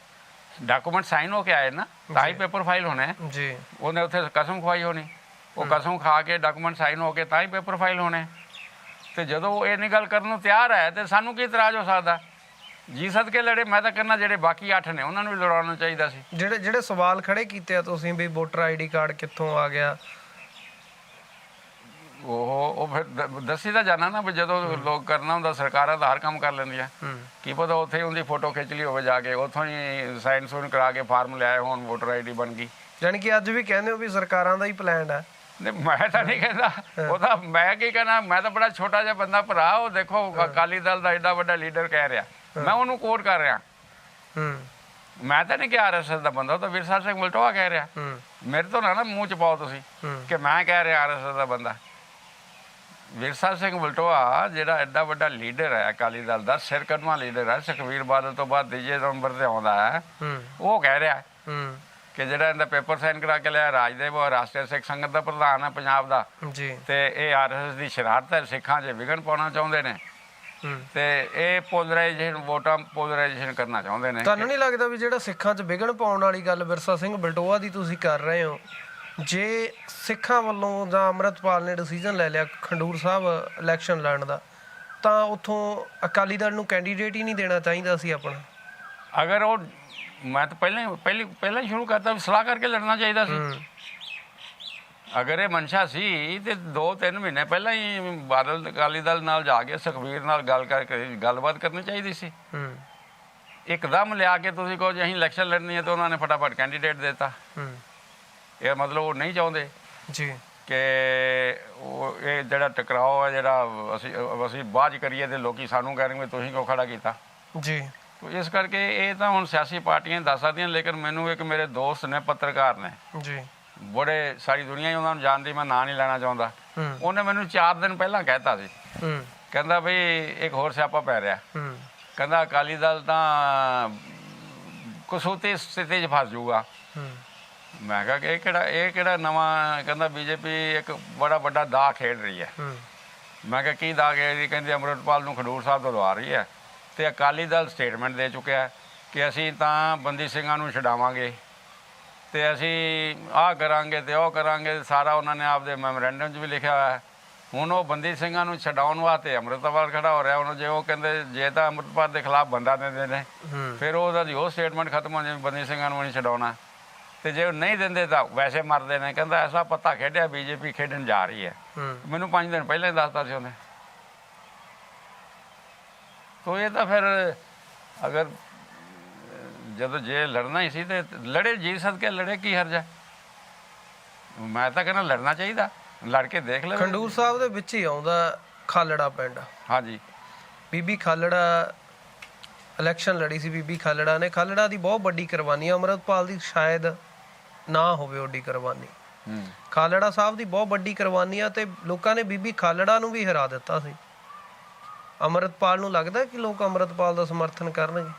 ਡਾਕੂਮੈਂਟ ਸਾਈਨ ਹੋ ਕੇ ਆਏ ਨਾ ਤਾਂ ਹੀ ਪੇਪਰ ਫਾਈਲ ਹੋਣੇ। ਹੈ। ਜੀ। ਉਹਨੇ ਉੱਥੇ ਕਸਮ ਖਵਾਈ ਹੋਣੀ। ਉਹ ਕਸਮ ਖਾ ਕੇ ਡਾਕੂਮੈਂਟ ਸਾਈਨ ਹੋ ਕੇ ਤਾਂ ਹੀ ਪੇਪਰ ਫਾਈਲ ਹੋਣੇ। ਤੇ ਜਦੋਂ ਉਹ ਇਹ ਨਹੀਂ ਗੱਲ ਕਰਨ ਨੂੰ ਤਿਆਰ ਹੈ ਤੇ ਸਾਨੂੰ ਕੀ ਇਤਰਾਜ਼ ਹੋ ਸਕਦਾ? ਜੀ ਸਦਕੇ ਲੜੇ ਮੈਂ ਤਾਂ ਕਹਿੰਦਾ ਜਿਹੜੇ ਬਾਕੀ 8 ਨੇ ਉਹਨਾਂ ਨੂੰ ਵੀ ਲੜਾਉਣਾ ਚਾਹੀਦਾ ਸੀ। ਜਿਹੜੇ ਜਿਹੜੇ ਸਵਾਲ ਖੜੇ ਕੀਤੇ ਆ ਤੁਸੀਂ ਵੀ ਵੋਟਰ ਆਈਡੀ ਕਾਰਡ ਕਿੱਥੋਂ ਆ ਗਿਆ? ਉਹ ਉਹ ਫਿਰ ਦ- ਦੱਸੀ ਤਾਂ ਜਾਣਾ ਨਾ ਵੀ ਜਦੋਂ ਲੋਕ ਕਰਨਾ ਹੁੰਦਾ ਸਰਕਾਰਾਂ ਤਾਂ ਹਰ ਕੰਮ ਕਰ ਲੈਂਦੀਆਂ ਕੀ ਪਤਾ ਉੱਥੇ ਹੀ ਉਹਦੀ ਫੋਟੋ ਖਿੱਚ ਲਈ ਹੋਵੇ ਜਾ ਕੇ ਉੱਥੋਂ ਹੀ ਸਾਈਨ ਸੂਨ ਕਰਾ ਕੇ ਫਾਰਮ ਲਿਆਏ ਹੋਣ ਵੋਟਰ ਆਈਡੀ ਬਣ ਗਈ। ਯਾਨੀ ਕਿ ਅੱਜ ਵੀ ਕਹਿੰਦੇ ਹੋ ਵੀ ਸਰਕਾਰਾਂ ਦਾ ਹੀ ਪਲਾਨ ਹੈ। ਨਹੀਂ ਮੈਂ ਤਾਂ ਨਹੀਂ ਕਹਿੰਦਾ। ਉਹ ਤਾਂ ਮੈਂ ਕੀ ਕਹਿਣਾ ਮੈਂ ਤਾਂ ਬੜਾ ਛੋਟਾ ਜਿਹਾ ਬੰਦਾ ਭਰਾ ਉਹ ਦੇਖੋ ਅਕਾਲੀ ਦਲ ਦਾ ਐਡਾ ਵੱਡਾ ਲੀਡਰ ਕਹਿ ਰਿਹਾ। ਮੈਂ ਉਹਨੂੰ ਕੋਟ ਕਰ ਰਿਹਾ। ਹੂੰ। ਮੈਂ ਤਾਂ ਨਹੀਂ ਕਿ ਆਰਐਸਐਸ ਦਾ ਬੰਦਾ ਉਹ ਤਾਂ ਵਿਰਸਾ ਸਿੰਘ ਮਲਟੋਆ ਕਹਿ ਰਿਹਾ। ਹੂੰ। ਮੇਰੇ ਤੋਂ ਨਾ ਨਾ ਮੂੰਹ ਚ ਪਾਓ ਤੁਸੀਂ ਕਿ ਮੈਂ ਕਹਿ ਰਿਹਾ ਆਰਐਸਐਸ ਦਾ ਬੰਦਾ। ਵਿਰਸਾ ਸਿੰਘ ਮਲਟੋਆ ਜਿਹੜਾ ਐਡਾ ਵੱਡਾ ਲੀਡਰ ਹੈ ਅਕਾਲੀ ਦਲ ਦਾ ਸਿਰਕਦਮਾ ਲੀਡਰ ਹੈ ਸੁਖਵੀਰ ਬਾਦਲ ਤੋਂ ਬਾਅਦ ਤੀਜੇ ਨੰਬਰ ਤੇ ਆਉਂਦਾ ਹੈ ਹੂੰ। ਉਹ ਕਹਿ ਰਿਹਾ। ਹੂੰ। ਕਿ ਜਿਹੜਾ ਇਹਦਾ ਪੇਪਰ ਸਾਈਨ ਕਰਾ ਕੇ ਲਿਆ ਰਾਜਦੇਵ ਉਹ ਰਾਸ਼ਟਰੀ ਸਿੱਖ ਸੰਗਤ ਦਾ ਪ੍ਰਧਾਨ ਹੈ ਪੰਜਾਬ ਦਾ। ਜੀ। ਤੇ ਇਹ ਆਰਐਸਐਸ ਦੀ ਸ਼ਰਾਰਤ ਹੈ ਸਿੱਖਾਂ 'ਚ ਵਿਗਨ ਪਾਉਣਾ ਚਾਹੁੰਦੇ ਨੇ। ਤੇ ਇਹ ਪੋਲਰਾਈਜੇਸ਼ਨ ਵੋਟਾਂ ਪੋਲਰਾਈਜੇਸ਼ਨ ਕਰਨਾ ਚਾਹੁੰਦੇ ਨੇ। ਤੁਹਾਨੂੰ ਨਹੀਂ ਲੱਗਦਾ ਵੀ ਜਿਹੜਾ ਸਿੱਖਾਂ 'ਚ ਵਿਗਣ ਪਾਉਣ ਵਾਲੀ ਗੱਲ ਵਿਰਸਾ ਸਿੰਘ ਬਲਟੋਆ ਦੀ ਤੁਸੀਂ ਕਰ ਰਹੇ ਹੋ ਜੇ ਸਿੱਖਾਂ ਵੱਲੋਂ ਜਾਂ ਅੰਮ੍ਰਿਤਪਾਲ ਨੇ ਡਿਸੀਜਨ ਲੈ ਲਿਆ ਖੰਡੂਰ ਸਾਹਿਬ ਇਲੈਕਸ਼ਨ ਲੜਨ ਦਾ ਤਾਂ ਉਥੋਂ ਅਕਾਲੀ ਦਲ ਨੂੰ ਕੈਂਡੀਡੇਟ ਹੀ ਨਹੀਂ ਦੇਣਾ ਚਾਹੀਦਾ ਸੀ ਆਪਣਾ। ਅਗਰ ਉਹ ਮੈਂ ਤਾਂ ਪਹਿਲਾਂ ਪਹਿਲੀ ਪਹਿਲਾਂ ਹੀ ਸ਼ੁਰੂ ਕਰਤਾ ਵੀ ਸਲਾਹ ਕਰਕੇ ਲੜਨਾ ਚਾਹੀਦਾ ਸੀ। ਹੂੰ। ਅਗਰ ਇਹ ਮਨਸ਼ਾ ਸੀ ਤੇ 2-3 ਮਹੀਨੇ ਪਹਿਲਾਂ ਹੀ ਬਾਦਲ ਅਕਾਲੀ ਦਲ ਨਾਲ ਜਾ ਕੇ ਸੁਖਵੀਰ ਨਾਲ ਗੱਲ ਕਰਕੇ ਗੱਲਬਾਤ ਕਰਨੀ ਚਾਹੀਦੀ ਸੀ। ਹੂੰ। ਇੱਕਦਮ ਲਿਆ ਕੇ ਤੁਸੀਂ ਕਹੋ ਜੇ ਅਸੀਂ ਇਲੈਕਸ਼ਨ ਲੜਨੀ ਹੈ ਤਾਂ ਉਹਨਾਂ ਨੇ ਫਟਾਫਟ ਕੈਂਡੀਡੇਟ ਦਿੱਤਾ। ਹੂੰ। ਇਹ ਮਤਲਬ ਉਹ ਨਹੀਂ ਚਾਹੁੰਦੇ ਜੀ। ਕਿ ਉਹ ਇਹ ਜਿਹੜਾ ਟਕਰਾਓ ਹੈ ਜਿਹੜਾ ਅਸੀਂ ਅਸੀਂ ਬਾਝ ਕਰੀਏ ਤੇ ਲੋਕੀ ਸਾਨੂੰ ਕਹਿਣਗੇ ਤੁਸੀਂ ਕਿਉਂ ਖੜਾ ਕੀਤਾ। ਜੀ। ਇਸ ਕਰਕੇ ਇਹ ਤਾਂ ਹੁਣ ਸਿਆਸੀ ਪਾਰਟੀਆਂ ਦੱਸ ਸਕਦੀਆਂ ਲੇਕਿਨ ਮੈਨੂੰ ਇੱਕ ਮੇਰੇ ਦੋਸਤ ਨੇ ਪੱਤਰਕਾਰ ਨੇ। ਜੀ। ਬੜੇ ਸਾਰੀ ਦੁਨੀਆ ਹੀ ਉਹਨਾਂ ਨੂੰ ਜਾਣਦੀ ਮੈਂ ਨਾਂ ਨਹੀਂ ਲੈਣਾ ਚਾਹੁੰਦਾ। ਉਹਨੇ ਮੈਨੂੰ 4 ਦਿਨ ਪਹਿਲਾਂ ਕਹਿਤਾ ਸੀ। ਕਹਿੰਦਾ ਬਈ ਇੱਕ ਹੋਰ ਸਿਆਪਾ ਪੈ ਰਿਹਾ। ਕਹਿੰਦਾ ਅਕਾਲੀ ਦਲ ਤਾਂ ਕਸੂਤੀ ਸਥਿਤੀ 'ਚ ਫਸ ਜਾਊਗਾ। ਹੂੰ। ਮੈਂ ਕਿਹਾ ਕਿ ਇਹ ਕਿਹੜਾ ਇਹ ਕਿਹੜਾ ਨਵਾਂ ਕਹਿੰਦਾ ਬੀਜੇਪੀ ਇੱਕ ਬੜਾ ਵੱਡਾ ਦਾਅ ਖੇਡ ਰਹੀ ਹੈ। ਮੈਂ ਕਿਹਾ ਕੀ ਦਾਗ ਹੈ? ਜੀ ਕਹਿੰਦੇ ਅਮਰਤਪਾਲ ਨੂੰ ਖਡੂਰ ਸਾਹਿਬ ਤੋਂ ਲਵਾ ਰਹੀ ਹੈ। ਤੇ ਅਕਾਲੀ ਦਲ ਸਟੇਟਮੈਂਟ ਦੇ ਚੁੱਕਿਆ ਕਿ ਅਸੀਂ ਤਾਂ ਬੰਦੀ ਸਿੰਘਾਂ ਨੂੰ ਛਡਾਵਾਂਗੇ ਤੇ ਅਸੀਂ ਆਹ ਕਰਾਂਗੇ ਤੇ ਉਹ ਕਰਾਂਗੇ ਸਾਰਾ ਉਹਨਾਂ ਨੇ ਆਪਦੇ ਮੈਮੋਰੈਂਡਮ 'ਚ ਵੀ ਲਿਖਿਆ ਹੋਇਆ ਹੈ। ਹੁਣ ਉਹ ਬੰਦੀ ਸਿੰਘਾਂ ਨੂੰ ਛਡਾਉਣ ਵਾਸਤੇ ਅਮਰਤਪਾਲ ਖੜਾ ਹੋ ਰਿਹਾ ਹੁਣ ਜੇ ਉਹ ਕਹਿੰਦੇ ਜੇ ਤਾਂ ਅਮਰਤਪਾਲ ਦੇ ਖਿਲਾਫ ਬੰਦਾ ਦਿੰਦੇ ਨੇ ਫਿਰ ਉਹਦਾ ਦੀ ਉਹ ਸਟੇਟਮੈਂਟ ਖਤਮ ਹੋ ਜਾਵੇ ਬੰਦੀ ਸਿੰਘਾਂ ਨੂੰ ਨਹੀਂ ਛਡਾਉਣਾ। ਤੇ ਜੇ ਉਹ ਨਹੀਂ ਦਿੰਦੇ ਤਾਂ ਵੈਸੇ ਮਰਦੇ ਨੇ ਕਹਿੰਦਾ ਐਸਾ ਪੱਤਾ ਖੇਡਿਆ ਬੀਜੇਪੀ ਖੇਡਣ ਜਾ ਰਹੀ ਹੈ। ਹੂੰ। ਮੈਨੂੰ 5 ਦਿਨ ਪਹਿਲਾਂ ਹੀ ਦੱਸਤਾ ਸੀ ਉਹਨੇ। ਤੋ ਇਹ ਤਾਂ ਫਿਰ ਅਗਰ ਜਦੋਂ ਜੇ ਲੜਨਾ ਹੀ ਸੀ ਤੇ ਲੜੇ ਜੀ ਸਦਕੇ ਲੜੇ ਕੀ ਹਰਜ ਹੈ? ਮੈਂ ਤਾਂ ਕਹਿੰਦਾ ਲੜਨਾ ਚਾਹੀਦਾ ਲੜ ਕੇ ਦੇਖ ਲੈ ਖੰਡੂਰ ਸਾਹਿਬ ਦੇ ਵਿੱਚ ਹੀ ਆਉਂਦਾ ਖਾਲੜਾ ਪਿੰਡ। ਹਾਂਜੀ। ਬੀਬੀ ਖਾਲੜਾ ਇਲੈਕਸ਼ਨ ਲੜੀ ਸੀ ਬੀਬੀ ਖਾਲੜਾ ਨੇ। ਖਾਲੜਾ ਦੀ ਬਹੁਤ ਵੱਡੀ ਕੁਰਬਾਨੀ ਅਮਰਤਪਾਲ ਦੀ ਸ਼ਾਇਦ ਨਾ ਹੋਵੇ ਓਡੀ ਕੁਰਬਾਨੀ। ਹੂੰ। ਖਾਲੜਾ ਸਾਹਿਬ ਦੀ ਬਹੁਤ ਵੱਡੀ ਕੁਰਬਾਨੀ ਆ ਤੇ ਲੋਕਾਂ ਨੇ ਬੀਬੀ ਖਾਲੜਾ ਨੂੰ ਵੀ ਹਰਾ ਦਿੱਤਾ ਸੀ। ਅਮਰਤਪਾਲ ਨੂੰ ਲੱਗਦਾ ਕਿ ਲੋਕ ਅਮਰਤਪਾਲ ਦਾ ਸਮਰਥਨ ਕਰਨਗੇ?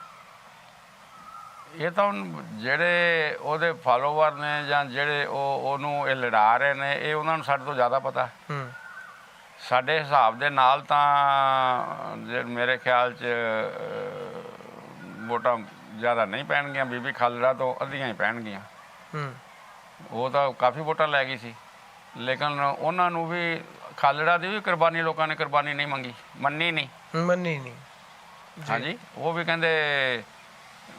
ਇਹ ਤਾਂ ਜਿਹੜੇ ਉਹਦੇ ਫਾਲੋਵਰ ਨੇ ਜਾਂ ਜਿਹੜੇ ਉਹ ਉਹਨੂੰ ਇਹ ਲੜਾ ਰਹੇ ਨੇ ਇਹ ਉਹਨਾਂ ਨੂੰ ਸਾਡੇ ਤੋਂ ਜ਼ਿਆਦਾ ਪਤਾ। ਹੂੰ। ਸਾਡੇ ਹਿਸਾਬ ਦੇ ਨਾਲ ਤਾਂ ਮੇਰੇ ਖਿਆਲ 'ਚ ਵੋਟਾਂ ਜ਼ਿਆਦਾ ਨਹੀਂ ਪੈਣਗੀਆਂ ਬੀਬੀ ਖਾਲੜਾ ਤੋਂ ਅੱਧੀਆਂ ਹੀ ਪੈਣਗੀਆਂ। ਹੂੰ। ਉਹ ਤਾਂ ਕਾਫੀ ਵੋਟਾਂ ਲੈ ਗਈ ਸੀ। ਲੇਕਿਨ ਉਹਨਾਂ ਨੂੰ ਵੀ ਖਾਲੜਾ ਦੀ ਵੀ ਕੁਰਬਾਨੀ ਲੋਕਾਂ ਨੇ ਕੁਰਬਾਨੀ ਨਹੀਂ ਮੰਗੀ ਮੰਨੀ ਨਹੀਂ। ਮੰਨੀ ਨਹੀਂ। ਹਾਂਜੀ ਉਹ ਵੀ ਕਹਿੰਦੇ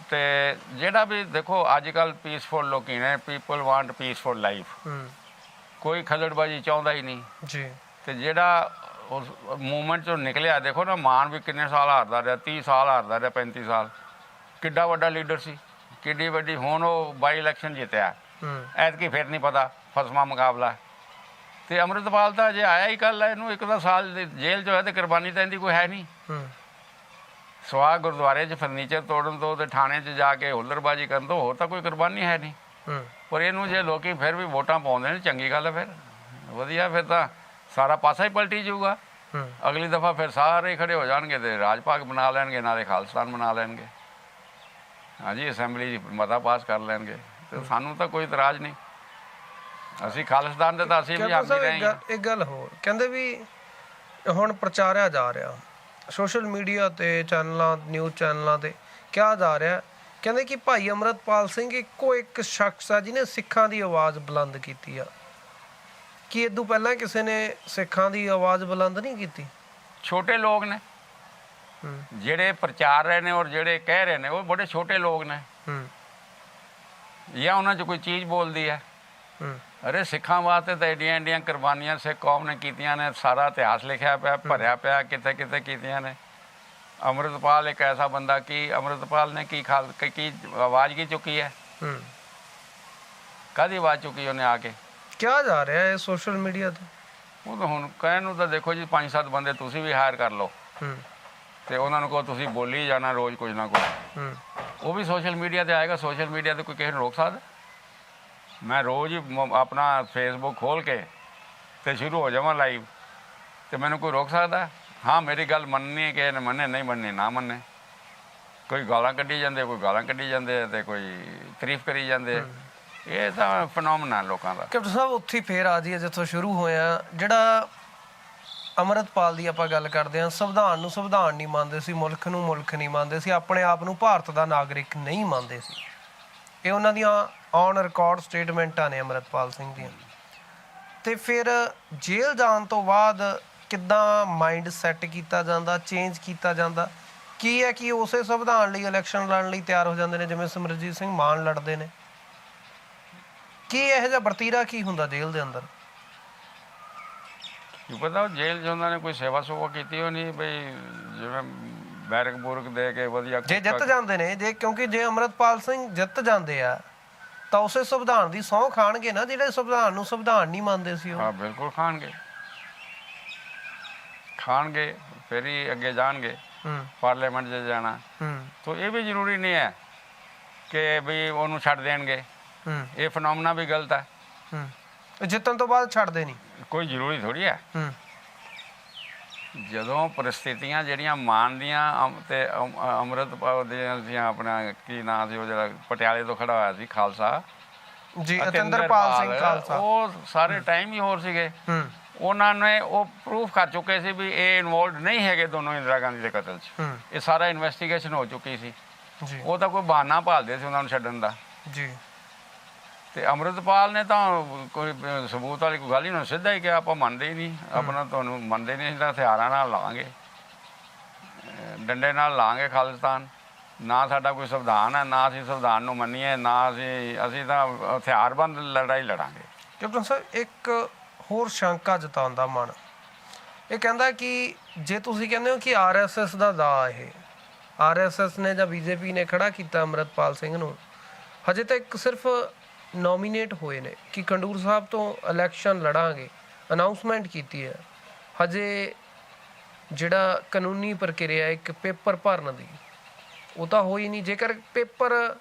ਤੇ ਜਿਹੜਾ ਵੀ ਦੇਖੋ ਅੱਜ ਕੱਲ ਪੀਸਫੁਲ ਲੋਕੀ ਨੇ ਪੀਪਲ ਵਾਂਟ ਪੀਸਫੁਲ ਲਾਈਫ ਹੂੰ। ਕੋਈ ਖਲੜਬਾਜੀ ਚਾਹੁੰਦਾ ਹੀ ਨਹੀਂ। ਜੀ। ਤੇ ਜਿਹੜਾ ਉਸ ਮੂਵਮੈਂਟ ਚੋਂ ਨਿਕਲਿਆ ਦੇਖੋ ਨਾ ਮਾਨ ਵੀ ਕਿੰਨੇ ਸਾਲ ਹਾਰਦਾ ਰਿਹਾ 30 ਸਾਲ ਹਾਰਦਾ ਰਿਹਾ 35 ਸਾਲ। ਕਿੱਡਾ ਵੱਡਾ ਲੀਡਰ ਸੀ ਕਿੱਡੀ ਵੱਡੀ ਹੁਣ ਉਹ ਬਾਈ ਇਲੈਕਸ਼ਨ ਜਿੱਤਿਆ। ਹੂੰ। ਐਤਕੀ ਫਿਰ ਨਹੀਂ ਪਤਾ ਫਸਮਾ ਮੁਕਾਬਲਾ। ਤੇ ਅੰਮ੍ਰਿਤਪਾਲ ਤਾਂ ਜੇ ਆਇਆ ਹੀ ਕੱਲ ਇਹਨੂੰ ਇੱਕ ਤਾਂ ਸਾਲ ਦੀ ਜੇਲ੍ਹ 'ਚ ਹੋਇਆ ਤੇ ਕੁਰਬਾਨੀ ਤਾਂ ਇਹਦੀ ਕੋਈ ਹੈ ਨਹੀਂ। ਹੂੰ। ਸਵਾ ਗੁਰਦੁਆਰੇ 'ਚ ਫਰਨੀਚਰ ਤੋੜਨ ਤੋਂ ਤੇ ਥਾਣੇ 'ਚ ਜਾ ਕੇ ਹੁੱਲੜਬਾਜੀ ਕਰਨ ਤੋਂ ਹੋਰ ਤਾਂ ਕੋਈ ਕੁਰਬਾਨੀ ਹੈ ਨਹੀਂ। ਹੂੰ। ਪਰ ਇਹਨੂੰ ਜੇ ਲੋਕੀ ਫਿਰ ਵੀ ਵੋਟਾਂ ਪਾਉਂਦੇ ਨੇ ਚੰਗੀ ਗੱਲ ਹੈ ਫਿਰ। ਵਧੀਆ ਫਿਰ ਤਾਂ ਸਾਰਾ ਪਾਸਾ ਹੀ ਪਲਟੀ ਜਾਊਗਾ। ਹੂੰ। ਅਗਲੀ ਦਫਾ ਫਿਰ ਸਾਰੇ ਖੜੇ ਹੋ ਜਾਣਗੇ ਤੇ ਰਾਜ ਭਾਗ ਬਣਾ ਲੈਣਗੇ ਨਾਲੇ ਖਾਲਸਤਾਨ ਬਣਾ ਲੈਣਗੇ। ਹਾਂਜੀ ਅਸੈਂਬਲੀ ਮਤਾ ਪਾਸ ਕਰ ਲੈਣਗੇ। ਤੇ ਸਾਨੂੰ ਤਾਂ ਕੋਈ ਇਤਰਾਜ਼ ਨਹੀਂ। ਅਸੀਂ ਖਾਲਿਸਤਾਨ ਦੇ ਤਾਂ ਅਸੀਂ ਵੀ ਕਹਿੰਦੇ ਆਪ ਸਾਹਿਬ ਰਹੇ ਇੱਕ ਹਾਂ। ਗੱਲ ਇੱਕ ਗੱਲ ਹੋਰ। ਕਹਿੰਦੇ ਵੀ ਹੁਣ ਪ੍ਰਚਾਰਿਆ ਜਾ ਰਿਹਾ। ਸੋਸ਼ਲ ਮੀਡੀਆ ਤੇ ਚੈਨਲਾਂ ਨਿਊਜ਼ ਚੈਨਲਾਂ ਤੇ ਕਿਹਾ ਜਾ ਰਿਹਾ। ਕਹਿੰਦੇ ਕਿ ਭਾਈ ਅਮਰਤਪਾਲ ਸਿੰਘ ਇੱਕੋ ਇੱਕ ਸ਼ਖਸ ਆ ਜਿਹਨੇ ਸਿੱਖਾਂ ਦੀ ਆਵਾਜ਼ ਬੁਲੰਦ ਕੀਤੀ ਆ। ਕੀ ਇਦੋਂ ਪਹਿਲਾਂ ਕਿਸੇ ਨੇ ਸਿੱਖਾਂ ਦੀ ਆਵਾਜ਼ ਬੁਲੰਦ ਨਹੀਂ ਕੀਤੀ? ਛੋਟੇ ਲੋਕ ਨੇ। ਹੂੰ। ਜਿਹੜੇ ਪ੍ਰਚਾਰ ਰਹੇ ਨੇ ਔਰ ਜਿਹੜੇ ਕਹਿ ਰਹੇ ਨੇ ਉਹ ਬੜੇ ਛੋਟੇ ਲੋਕ ਨੇ। ਹੂੰ। ਜਾਂ ਉਹਨਾਂ 'ਚ ਕੋਈ ਚੀਜ਼ ਬੋਲਦੀ ਹੈ। ਹੂੰ। ਅਰੇ ਸਿੱਖਾਂ ਵਾਸਤੇ ਤਾਂ ਏਡੀਆਂ ਏਡੀਆਂ ਕੁਰਬਾਨੀਆਂ ਸਿੱਖ ਕੌਮ ਨੇ ਕੀਤੀਆਂ ਨੇ ਸਾਰਾ ਇਤਿਹਾਸ ਲਿਖਿਆ ਪਿਆ ਭਰਿਆ ਪਿਆ ਕਿਤੇ ਕਿਤੇ ਕੀਤੀਆਂ ਨੇ। ਅੰਮ੍ਰਿਤਪਾਲ ਇੱਕ ਐਸਾ ਬੰਦਾ ਕਿ ਅੰਮ੍ਰਿਤਪਾਲ ਨੇ ਕੀ ਖਾਲ ਕੀ- ਆਵਾਜ਼ ਕੀ ਚੁੱਕੀ ਹੈ? ਕਾਦੀ ਆਵਾਜ਼ ਚੁੱਕੀ ਉਹਨੇ ਆ ਕੇ? ਕਿਹਾ ਜਾ ਰਿਹਾ ਹੈ ਸੋਸ਼ਲ ਮੀਡੀਆ ਤੇ? ਉਹ ਤਾਂ ਹੁਣ ਕਹਿਣ ਨੂੰ ਤਾਂ ਦੇਖੋ ਜੀ ਪੰਜ ਸੱਤ ਬੰਦੇ ਤੁਸੀਂ ਵੀ ਹਾਇਰ ਕਰ ਲਓ। ਤੇ ਉਹਨਾਂ ਨੂੰ ਕਹੋ ਤੁਸੀਂ ਬੋਲੀ ਜਾਣਾ ਰੋਜ਼ ਕੁਝ ਨਾ ਕੁਝ। ਉਹ ਵੀ ਸੋਸ਼ਲ ਮੀਡੀਆ ਤੇ ਆਏਗਾ ਸੋਸ਼ਲ ਮੀਡੀਆ ਤੇ ਕੋਈ ਕਿਸੇ ਨੂੰ ਰੋਕ ਸਕਦਾ? ਮੈਂ ਰੋਜ਼ ਹੀ ਮ- ਆਪਣਾ ਫੇਸਬੁੱਕ ਖੋਲ ਕੇ ਤੇ ਸ਼ੁਰੂ ਹੋ ਜਾਵਾਂ ਲਾਈਵ ਤੇ ਮੈਨੂੰ ਕੋਈ ਰੋਕ ਸਕਦਾ? ਹਾਂ ਮੇਰੀ ਗੱਲ ਮੰਨਣੀ ਹੈ ਕਿ ਨੇ ਮੰਨੇ ਨਹੀਂ ਮੰਨੇ ਨਾ ਮੰਨੇ। ਕੋਈ ਗਾਲਾਂ ਕੱਢੀ ਜਾਂਦੇ ਕੋਈ ਗਾਲਾਂ ਕੱਢੀ ਜਾਂਦੇ ਤੇ ਕੋਈ ਤਾਰੀਫ ਕਰੀ ਜਾਂਦੇ। ਇਹ ਤਾਂ ਫਨੋਮਨਾ ਲੋਕਾਂ ਦਾ। ਕੈਪਟਨ ਸਾਹਿਬ ਉੱਥੇ ਹੀ ਫੇਰ ਆ ਜੀਏ ਜਿੱਥੋਂ ਸ਼ੁਰੂ ਹੋਇਆ ਜਿਹੜਾ ਅਮਰਤਪਾਲ ਦੀ ਆਪਾਂ ਗੱਲ ਕਰਦੇ ਹਾਂ ਸੰਵਿਧਾਨ ਨੂੰ ਸੰਵਿਧਾਨ ਨਹੀਂ ਮੰਨਦੇ ਸੀ ਮੁਲਕ ਨੂੰ ਮੁਲਕ ਨਹੀਂ ਮੰਨਦੇ ਸੀ ਆਪਣੇ ਆਪ ਨੂੰ ਭਾਰਤ ਦਾ ਨਾਗਰਿਕ ਨਹੀਂ ਮੰਨਦੇ ਸੀ। ਇਹ ਉਹਨਾਂ ਦੀਆਂ ਔਨ ਰਿਕਾਰਡ ਸਟੇਟਮੈਂਟਾਂ ਨੇ ਅਮਰਤਪਾਲ ਸਿੰਘ ਦੀਆਂ। ਤੇ ਫਿਰ ਜੇਲ੍ਹ ਜਾਣ ਤੋਂ ਬਾਅਦ ਕਿੱਦਾਂ ਮਾਈਂਡ ਸੈੱਟ ਕੀਤਾ ਜਾਂਦਾ ਚੇਂਜ ਕੀਤਾ ਜਾਂਦਾ? ਕੀ ਹੈ ਕਿ ਉਸੇ ਸੰਵਿਧਾਨ ਲਈ ਇਲੈਕਸ਼ਨ ਲੜਨ ਲਈ ਤਿਆਰ ਹੋ ਜਾਂਦੇ ਨੇ, ਜਿਵੇਂ ਸਿਮਰਜੀਤ ਸਿੰਘ ਮਾਨ ਲੜਦੇ ਨੇ? ਕੀ ਇਹੋ ਜਿਹਾ ਵਰਤੀਰਾ ਕੀ ਹੁੰਦਾ ਜੇਲ੍ਹ ਦੇ ਅੰਦਰ? ਕੀ ਪਤਾ ਉਹ ਜੇਲ੍ਹ 'ਚ ਉਹਨਾਂ ਨੇ ਕੋਈ ਸੇਵਾ ਸੁਵਾ ਕੀਤੀ ਹੋਣੀ ਬਈ ਜਿਵੇਂ ਬੈਰਕ ਬੁਰਕ ਦੇ ਕੇ ਵਧੀਆ ਜੇ ਜਿੱਤ ਜਾਂਦੇ ਨੇ ਜੇ ਕਿਉਂਕਿ ਜੇ ਅਮਰਤਪਾਲ ਸਿੰਘ ਜਿੱਤ ਜਾਂਦੇ ਆ ਤਾਂ ਉਸੇ ਸੰਵਿਧਾਨ ਦੀ ਸਹੁੰ ਖਾਣਗੇ ਨਾ ਜਿਹੜੇ ਸੰਵਿਧਾਨ ਨੂੰ ਸੰਵਿਧਾਨ ਨਹੀਂ ਮੰਨਦੇ ਸੀ ਉਹ। ਹਾਂ ਬਿਲਕੁਲ ਖਾਣਗੇ। ਖਾਣਗੇ ਫਿਰ ਹੀ ਅੱਗੇ ਜਾਣਗੇ। ਹੂੰ। ਪਾਰਲੀਮੈਂਟ 'ਚ ਜਾਣਾ। ਹੂੰ। ਤਾਂ ਇਹ ਵੀ ਜ਼ਰੂਰੀ ਨਹੀਂ ਹੈ ਕਿ ਵੀ ਉਹਨੂੰ ਛੱਡ ਦੇਣਗੇ। ਹੂੰ। ਇਹ ਫਨੋਮਨਾ ਵੀ ਗਲਤ ਹੈ। ਜਿੱਤਣ ਤੋਂ ਬਾਅਦ ਛੱਡਦੇ ਨਹੀਂ। ਕੋਈ ਜ਼ਰੂਰੀ ਥੋੜੀ ਹੈ। ਹੂੰ। ਜਦੋਂ ਪਰਿਸਥਿਤੀਆਂ ਜਿਹੜੀਆਂ ਮਾਨ ਦੀਆਂ ਅਮ- ਤੇ ਅਮ- ਅੰਮ੍ਰਿਤਪਾਲ ਦੀਆਂ ਦੀਆਂ ਆਪਣਾ ਕੀ ਨਾਂ ਸੀ ਉਹ ਜਿਹੜਾ ਪਟਿਆਲੇ ਤੋਂ ਖੜਾ ਹੋਇਆ ਸੀ ਖਾਲਸਾ। ਜੀ ਅਤਿੰਦਰਪਾਲ ਸਿੰਘ ਖਾਲਸਾ। ਉਹ ਸਾਰੇ ਟਾਈਮ ਹੀ ਹੋਰ ਸੀਗੇ। ਹੂੰ। ਉਹਨਾਂ ਨੇ ਉਹ ਪ੍ਰੂਫ ਕਰ ਚੁੱਕੇ ਸੀ ਵੀ ਇਹ ਇਨਵੋਲਡ ਨਹੀਂ ਹੈਗੇ ਦੋਨੋਂ ਇੰਦਰਾ ਗਾਂਧੀ ਦੇ ਕਤਲ 'ਚ। ਹੂੰ। ਇਹ ਸਾਰਾ ਇਨਵੈਸਟੀਗੇਸ਼ਨ ਹੋ ਚੁੱਕੀ ਸੀ। ਜੀ। ਉਹ ਤਾਂ ਕੋਈ ਬਹਾਨਾ ਭਾਲਦੇ ਸੀ ਉਹਨਾਂ ਨੂੰ ਛੱਡਣ ਦਾ। ਜੀ। ਤੇ ਅੰਮ੍ਰਿਤਪਾਲ ਨੇ ਤਾਂ ਕੋਈ ਸਬੂਤ ਵਾਲੀ ਕੋਈ ਗੱਲ ਹੀ ਨਹੀਂ ਸਿੱਧਾ ਹੀ ਕਿਹਾ ਆਪਾਂ ਮੰਨਦੇ ਹੀ ਨਹੀਂ ਆਪਣਾ ਤੁਹਾਨੂੰ ਮੰਨਦੇ ਨਹੀਂ ਤਾਂ ਹਥਿਆਰਾਂ ਨਾਲ ਅਹ, ਡੰਡੇ ਨਾਲ ਲਾਵਾਂਗੇ ਖਾਲਿਸਤਾਨ। ਨਾ ਸਾਡਾ ਕੋਈ ਸੰਵਿਧਾਨ ਹੈ ਨਾ ਅਸੀਂ ਸੰਵਿਧਾਨ ਨੂੰ ਮੰਨੀਏ ਨਾ ਅਸੀਂ ਅਸੀਂ ਤਾਂ ਹਥਿਆਰਬੰਦ ਲੜਾਈ ਲੜਾਂਗੇ। ਕੈਪਟਨ ਸਾਹਿਬ ਇੱਕ ਹੋਰ ਸ਼ੰਕਾ ਜਤਾਉਂਦਾ ਮਨ। ਇਹ ਕਹਿੰਦਾ ਕਿ ਜੇ ਤੁਸੀਂ ਕਹਿੰਦੇ ਹੋ ਕਿ ਆਰਐਸਐਸ ਦਾ ਦਾ ਇਹ ਆਰਐਸਐਸ ਨੇ ਜਾਂ ਬੀਜੇਪੀ ਨੇ ਖੜਾ ਕੀਤਾ ਅਮਰਤਪਾਲ ਸਿੰਘ ਨੂੰ ਹਜੇ ਤੱਕ ਸਿਰਫ ਨੋਮੀਨੇਟ ਹੋਏ ਨੇ ਕਿ ਖੰਡੂਰ ਸਾਹਿਬ ਤੋਂ ਇਲੈਕਸ਼ਨ ਲੜਾਂਗੇ ਅਨਾਉਂਸਮੈਂਟ ਕੀਤੀ ਹੈ। ਹਜੇ ਜਿਹੜਾ ਕਾਨੂੰਨੀ ਪ੍ਰਕਿਰਿਆ ਇੱਕ ਪੇਪਰ ਭਰਨ ਦੀ ਉਹ ਤਾਂ ਹੋਈ ਨਹੀਂ। ਜੇਕਰ ਪੇਪਰ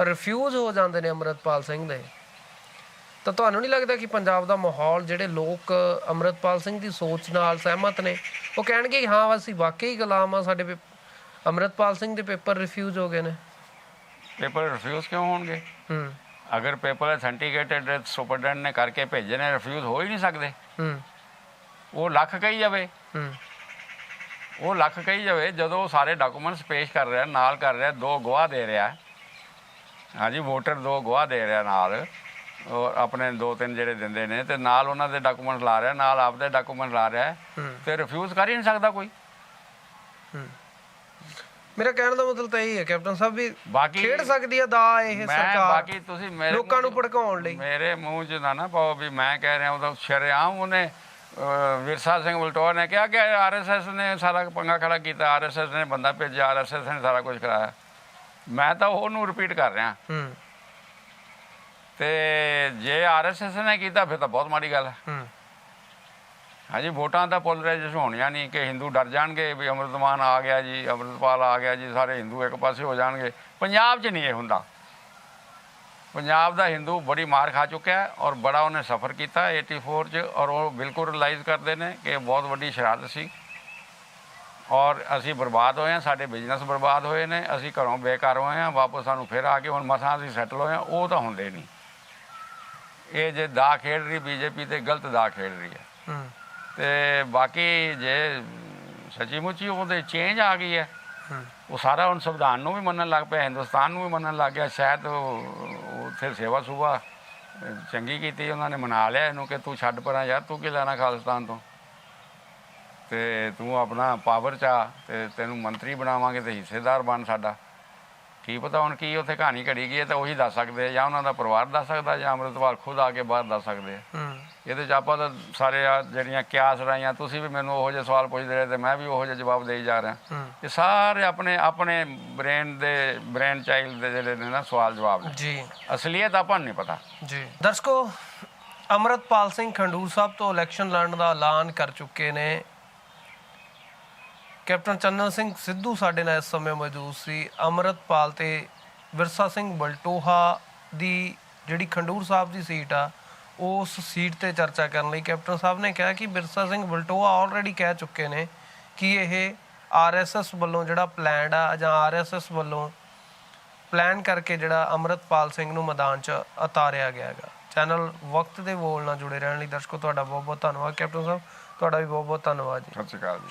ਰਿਫਿਊਜ਼ ਹੋ ਜਾਂਦੇ ਨੇ ਅਮਰਤਪਾਲ ਸਿੰਘ ਦੇ ਤਾਂ ਤੁਹਾਨੂੰ ਨਹੀਂ ਲੱਗਦਾ ਕਿ ਪੰਜਾਬ ਦਾ ਮਾਹੌਲ ਜਿਹੜੇ ਲੋਕ ਅੰਮ੍ਰਿਤਪਾਲ ਸਿੰਘ ਦੀ ਸੋਚ ਨਾਲ ਸਹਿਮਤ ਨੇ ਉਹ ਕਹਿਣਗੇ ਹਾਂ ਅਸੀਂ ਵਾਕਈ ਗੁਲਾਮ ਆ ਸਾਡੇ ਅੰਮ੍ਰਿਤਪਾਲ ਸਿੰਘ ਦੇ ਪੇਪਰ ਰਿਫਿਊਜ਼ ਹੋ ਗਏ ਨੇ। ਪੇਪਰ ਰਿਫਿਊਜ਼ ਕਿਉਂ ਹੋਣਗੇ? ਹੂੰ। ਅਗਰ ਪੇਪਰ ਅਥੈਂਟੀਕੇਟਡ ਸੁਪਰਡੈਂਟ ਨੇ ਕਰਕੇ ਭੇਜੇ ਨੇ ਰਿਫਿਊਜ਼ ਹੋ ਹੀ ਨਹੀਂ ਸਕਦੇ। ਹੂੰ। ਉਹ ਲੱਖ ਕਹੀ ਜਾਵੇ। ਹੂੰ। ਉਹ ਲੱਖ ਕਹੀ ਜਾਵੇ ਜਦੋਂ ਉਹ ਸਾਰੇ ਡਾਕੂਮੈਂਟਸ ਪੇਸ਼ ਕਰ ਰਿਹਾ ਨਾਲ ਕਰ ਰਿਹਾ ਦੋ ਗਵਾਹ ਦੇ ਰਿਹਾ। ਹਾਂਜੀ ਵੋਟਰ ਦੋ ਗਵਾਹ ਦੇ ਰਿਹਾ ਨਾਲ। ਔਰ ਆਪਣੇ ਦੋ ਤਿੰਨ ਜਿਹੜੇ ਦਿੰਦੇ ਨੇ ਤੇ ਨਾਲ ਉਹਨਾਂ ਦੇ ਡਾਕੂਮੈਂਟ ਲਾ ਰਿਹਾ ਨਾਲ ਆਪਦੇ ਡਾਕੂਮੈਂਟ ਲਾ ਰਿਹਾ। ਹੂੰ। ਤੇ ਰਿਫਿਊਜ਼ ਕਰ ਹੀ ਨਹੀਂ ਸਕਦਾ ਕੋਈ। ਮੇਰਾ ਕਹਿਣ ਦਾ ਮਤਲਬ ਤਾਂ ਇਹ ਹੈ ਕੈਪਟਨ ਸਾਹਿਬ ਵੀ ਬਾਕੀ ਖੇਡ ਸਕਦੀ ਹੈ ਦਾ ਇਹ ਮੈਂ ਸਰਕਾਰ ਬਾਕੀ ਤੁਸੀਂ ਮੇਰੇ ਲੋਕਾਂ ਨੂੰ ਭੜਕਾਉਣ ਲਈ। ਮੇਰੇ ਮੂੰਹ 'ਚ ਨਾ ਨਾ ਪਾਓ ਵੀ ਮੈਂ ਕਹਿ ਰਿਹਾ ਉਹਦਾ ਸ਼ਰੇਆਮ ਉਹਨੇ ਵਿਰਸਾ ਸਿੰਘ ਬਲਟੋਰ ਨੇ ਕਿਹਾ ਕਿ ਆਰਐਸਐਸ ਨੇ ਸਾਰਾ ਪੰਗਾ ਖੜਾ ਕੀਤਾ ਆਰਐਸਐਸ ਨੇ ਬੰਦਾ ਭੇਜਿਆ ਆਰਐਸਐਸ ਨੇ ਸਾਰਾ ਕੁਝ ਕਰਾਇਆ। ਮੈਂ ਤਾਂ ਉਹਨੂੰ ਰਿਪੀਟ ਕਰ ਰਿਹਾ। ਤੇ ਜੇ ਆਰਐਸਐਸ ਨੇ ਕੀਤਾ ਫਿਰ ਤਾਂ ਬਹੁਤ ਮਾੜੀ ਗੱਲ ਹੂੰ। ਹਾਂਜੀ, ਵੋਟਾਂ ਤਾਂ ਪੋਲਰਾਈਜੇਸ਼ਨ ਹੋਣੀਆਂ ਨਹੀਂ, ਕਿ ਹਿੰਦੂ ਡਰ ਜਾਣਗੇ ਵੀ ਅੰਮ੍ਰਿਤਮਾਨ ਆ ਗਿਆ ਜੀ, ਅੰਮ੍ਰਿਤਪਾਲ ਆ ਗਿਆ ਜੀ, ਸਾਰੇ ਹਿੰਦੂ ਇੱਕ ਪਾਸੇ ਹੋ ਜਾਣਗੇ। ਪੰਜਾਬ 'ਚ ਨਹੀਂ ਇਹ ਹੁੰਦਾ। ਪੰਜਾਬ ਦਾ ਹਿੰਦੂ ਬੜੀ ਮਾਰ ਖਾ ਚੁੱਕਿਆ ਹੈ ਔਰ ਬੜਾ ਉਹਨੇ ਸਫਰ ਕੀਤਾ 84 'ਚ ਔਰ ਉਹ ਬਿਲਕੁਲ ਰਿਅਲਾਈਜ਼ ਕਰਦੇ ਨੇ ਕਿ ਇਹ ਬਹੁਤ ਵੱਡੀ ਸ਼ਰਾਰਤ ਸੀ। ਔਰ ਅਸੀਂ ਬਰਬਾਦ ਹੋਏ ਹਾਂ, ਸਾਡੇ ਬਿਜ਼ਨਸ ਬਰਬਾਦ ਹੋਏ ਨੇ, ਅਸੀਂ ਘਰੋਂ ਬੇਕਾਰ ਹੋਏ ਹਾਂ, ਵਾਪਸ ਸਾਨੂੰ ਫਿਰ ਆ ਕੇ ਹੁਣ ਮਸਾਂ ਅਸੀਂ ਸੈਟਲ ਹੋਏ ਹਾਂ, ਉਹ ਤਾਂ ਹੁੰਦੇ ਨਹੀਂ। ਇਹ ਜੇ ਦਾ ਖੇਡ ਰਹੀ, ਬੀਜੇਪੀ ਤੇ ਗਲਤ ਦਾ ਖੇਡ ਰਹੀ ਹੈ। ਤੇ ਬਾਕੀ ਜੇ ਸੱਚੀ ਮੁੱਚੀ ਉਹਦੇ ਚੇਂਜ ਆ ਗਈ ਹੈ ਉਹ ਸਾਰਾ ਹੁਣ ਸੰਵਿਧਾਨ ਨੂੰ ਵੀ ਮੰਨਣ ਲੱਗ ਪਿਆ ਹਿੰਦੁਸਤਾਨ ਨੂੰ ਵੀ ਮੰਨਣ ਲੱਗ ਗਿਆ ਸ਼ਾਇਦ ਉੱਥੇ ਸੇਵਾ ਸੁਭਾ ਚੰਗੀ ਕੀਤੀ ਉਹਨਾਂ ਨੇ ਮਨਾ ਲਿਆ ਇਹਨੂੰ ਕਿ ਤੂੰ ਛੱਡ ਪਰਾਂ ਯਾਰ ਤੂੰ ਕੀ ਲੈਣਾ ਖਾਲਿਸਤਾਨ ਤੋਂ? ਤੇ ਤੂੰ ਆਪਣਾ ਪਾਵਰ ਚ ਤੇ ਤੈਨੂੰ ਮੰਤਰੀ ਬਣਾਵਾਂਗੇ ਤੇ ਹਿੱਸੇਦਾਰ ਬਣ ਸਾਡਾ। ਕੀ ਪਤਾ ਹੁਣ ਕੀ ਉੱਥੇ ਕਹਾਣੀ ਘੜੀ ਗਈ ਹੈ ਤਾਂ ਉਹੀ ਦੱਸ ਸਕਦੇ ਆ ਜਾਂ ਉਹਨਾਂ ਦਾ ਪਰਿਵਾਰ ਦੱਸ ਸਕਦਾ ਜਾਂ ਅੰਮ੍ਰਿਤਪਾਲ ਖੁਦ ਆ ਕੇ ਬਾਹਰ ਦੱਸ ਸਕਦੇ ਆ। ਹੂੰ। ਇਹਦੇ ਚ ਆਪਾਂ ਤਾਂ ਸਾਰੇ ਆ ਜਿਹੜੀਆਂ ਕਿਆਸ ਰਾਈਆਂ ਤੁਸੀਂ ਵੀ ਮੈਨੂੰ ਉਹੋ ਜਿਹੇ ਸਵਾਲ ਪੁੱਛਦੇ ਰਹੇ ਤੇ ਮੈਂ ਵੀ ਉਹੋ ਜਿਹੇ ਜਵਾਬ ਦੇਈ ਜਾ ਰਿਹਾ। ਹੂੰ। ਇਹ ਸਾਰੇ ਆਪਣੇ ਆਪਣੇ ਬ੍ਰੇਨ ਦੇ ਬ੍ਰੇਨ ਚਾਈਲਡ ਦੇ ਜਿਹੜੇ ਨੇ ਨਾ ਸਵਾਲ ਜਵਾਬ ਨੇ। ਜੀ। ਅਸਲੀਅਤ ਆਪਾਂ ਨੂੰ ਨਹੀਂ ਪਤਾ। ਜੀ। ਦਰਸ਼ਕੋ ਅਮਰਤਪਾਲ ਸਿੰਘ ਖੰਡੂਰ ਸਾਹਿਬ ਤੋਂ ਇਲੈਕਸ਼ਨ ਲੜਨ ਦਾ ਐਲਾਨ ਕਰ ਚੁੱਕੇ ਨੇ। ਕੈਪਟਨ ਚੰਨਨ ਸਿੰਘ ਸਿੱਧੂ ਸਾਡੇ ਨਾਲ ਇਸ ਸਮੇਂ ਮੌਜੂਦ ਸੀ। ਅਮਰਤਪਾਲ ਤੇ ਵਿਰਸਾ ਸਿੰਘ ਬਲਟੋਹਾ ਦੀ ਜਿਹੜੀ ਖੰਡੂਰ ਸਾਹਿਬ ਦੀ ਸੀਟ ਆ, ਉਸ ਸੀਟ ਤੇ ਚਰਚਾ ਕਰਨ ਲਈ ਕੈਪਟਨ ਸਾਹਿਬ ਨੇ ਕਿਹਾ ਕਿ ਵਿਰਸਾ ਸਿੰਘ ਬਲਟੋਹਾ ਆਲਰੇਡੀ ਕਹਿ ਚੁੱਕੇ ਨੇ ਕਿ ਇਹ ਆਰਐਸਐਸ ਵੱਲੋਂ ਜਿਹੜਾ ਪਲਾਨਡ ਆ ਜਾਂ ਆਰਐਸਐਸ ਵੱਲੋਂ ਪਲਾਨ ਕਰਕੇ ਜਿਹੜਾ ਅਮਰਤਪਾਲ ਸਿੰਘ ਨੂੰ ਮੈਦਾਨ 'ਚ ਉਤਾਰਿਆ ਗਿਆ ਹੈਗਾ। ਚੈਨਲ ਵਕਤ ਦੇ ਬੋਲ ਨਾਲ ਜੁੜੇ ਰਹਿਣ ਲਈ ਦਰਸ਼ਕੋ, ਤੁਹਾਡਾ ਬਹੁਤ ਬਹੁਤ ਧੰਨਵਾਦ। ਕੈਪਟਨ ਸਾਹਿਬ, ਤੁਹਾਡਾ ਵੀ ਬਹੁਤ ਬਹੁਤ ਧੰਨਵਾਦ ਜੀ। ਸਤਿ ਸ਼੍ਰੀ ਅਕਾਲ ਜੀ।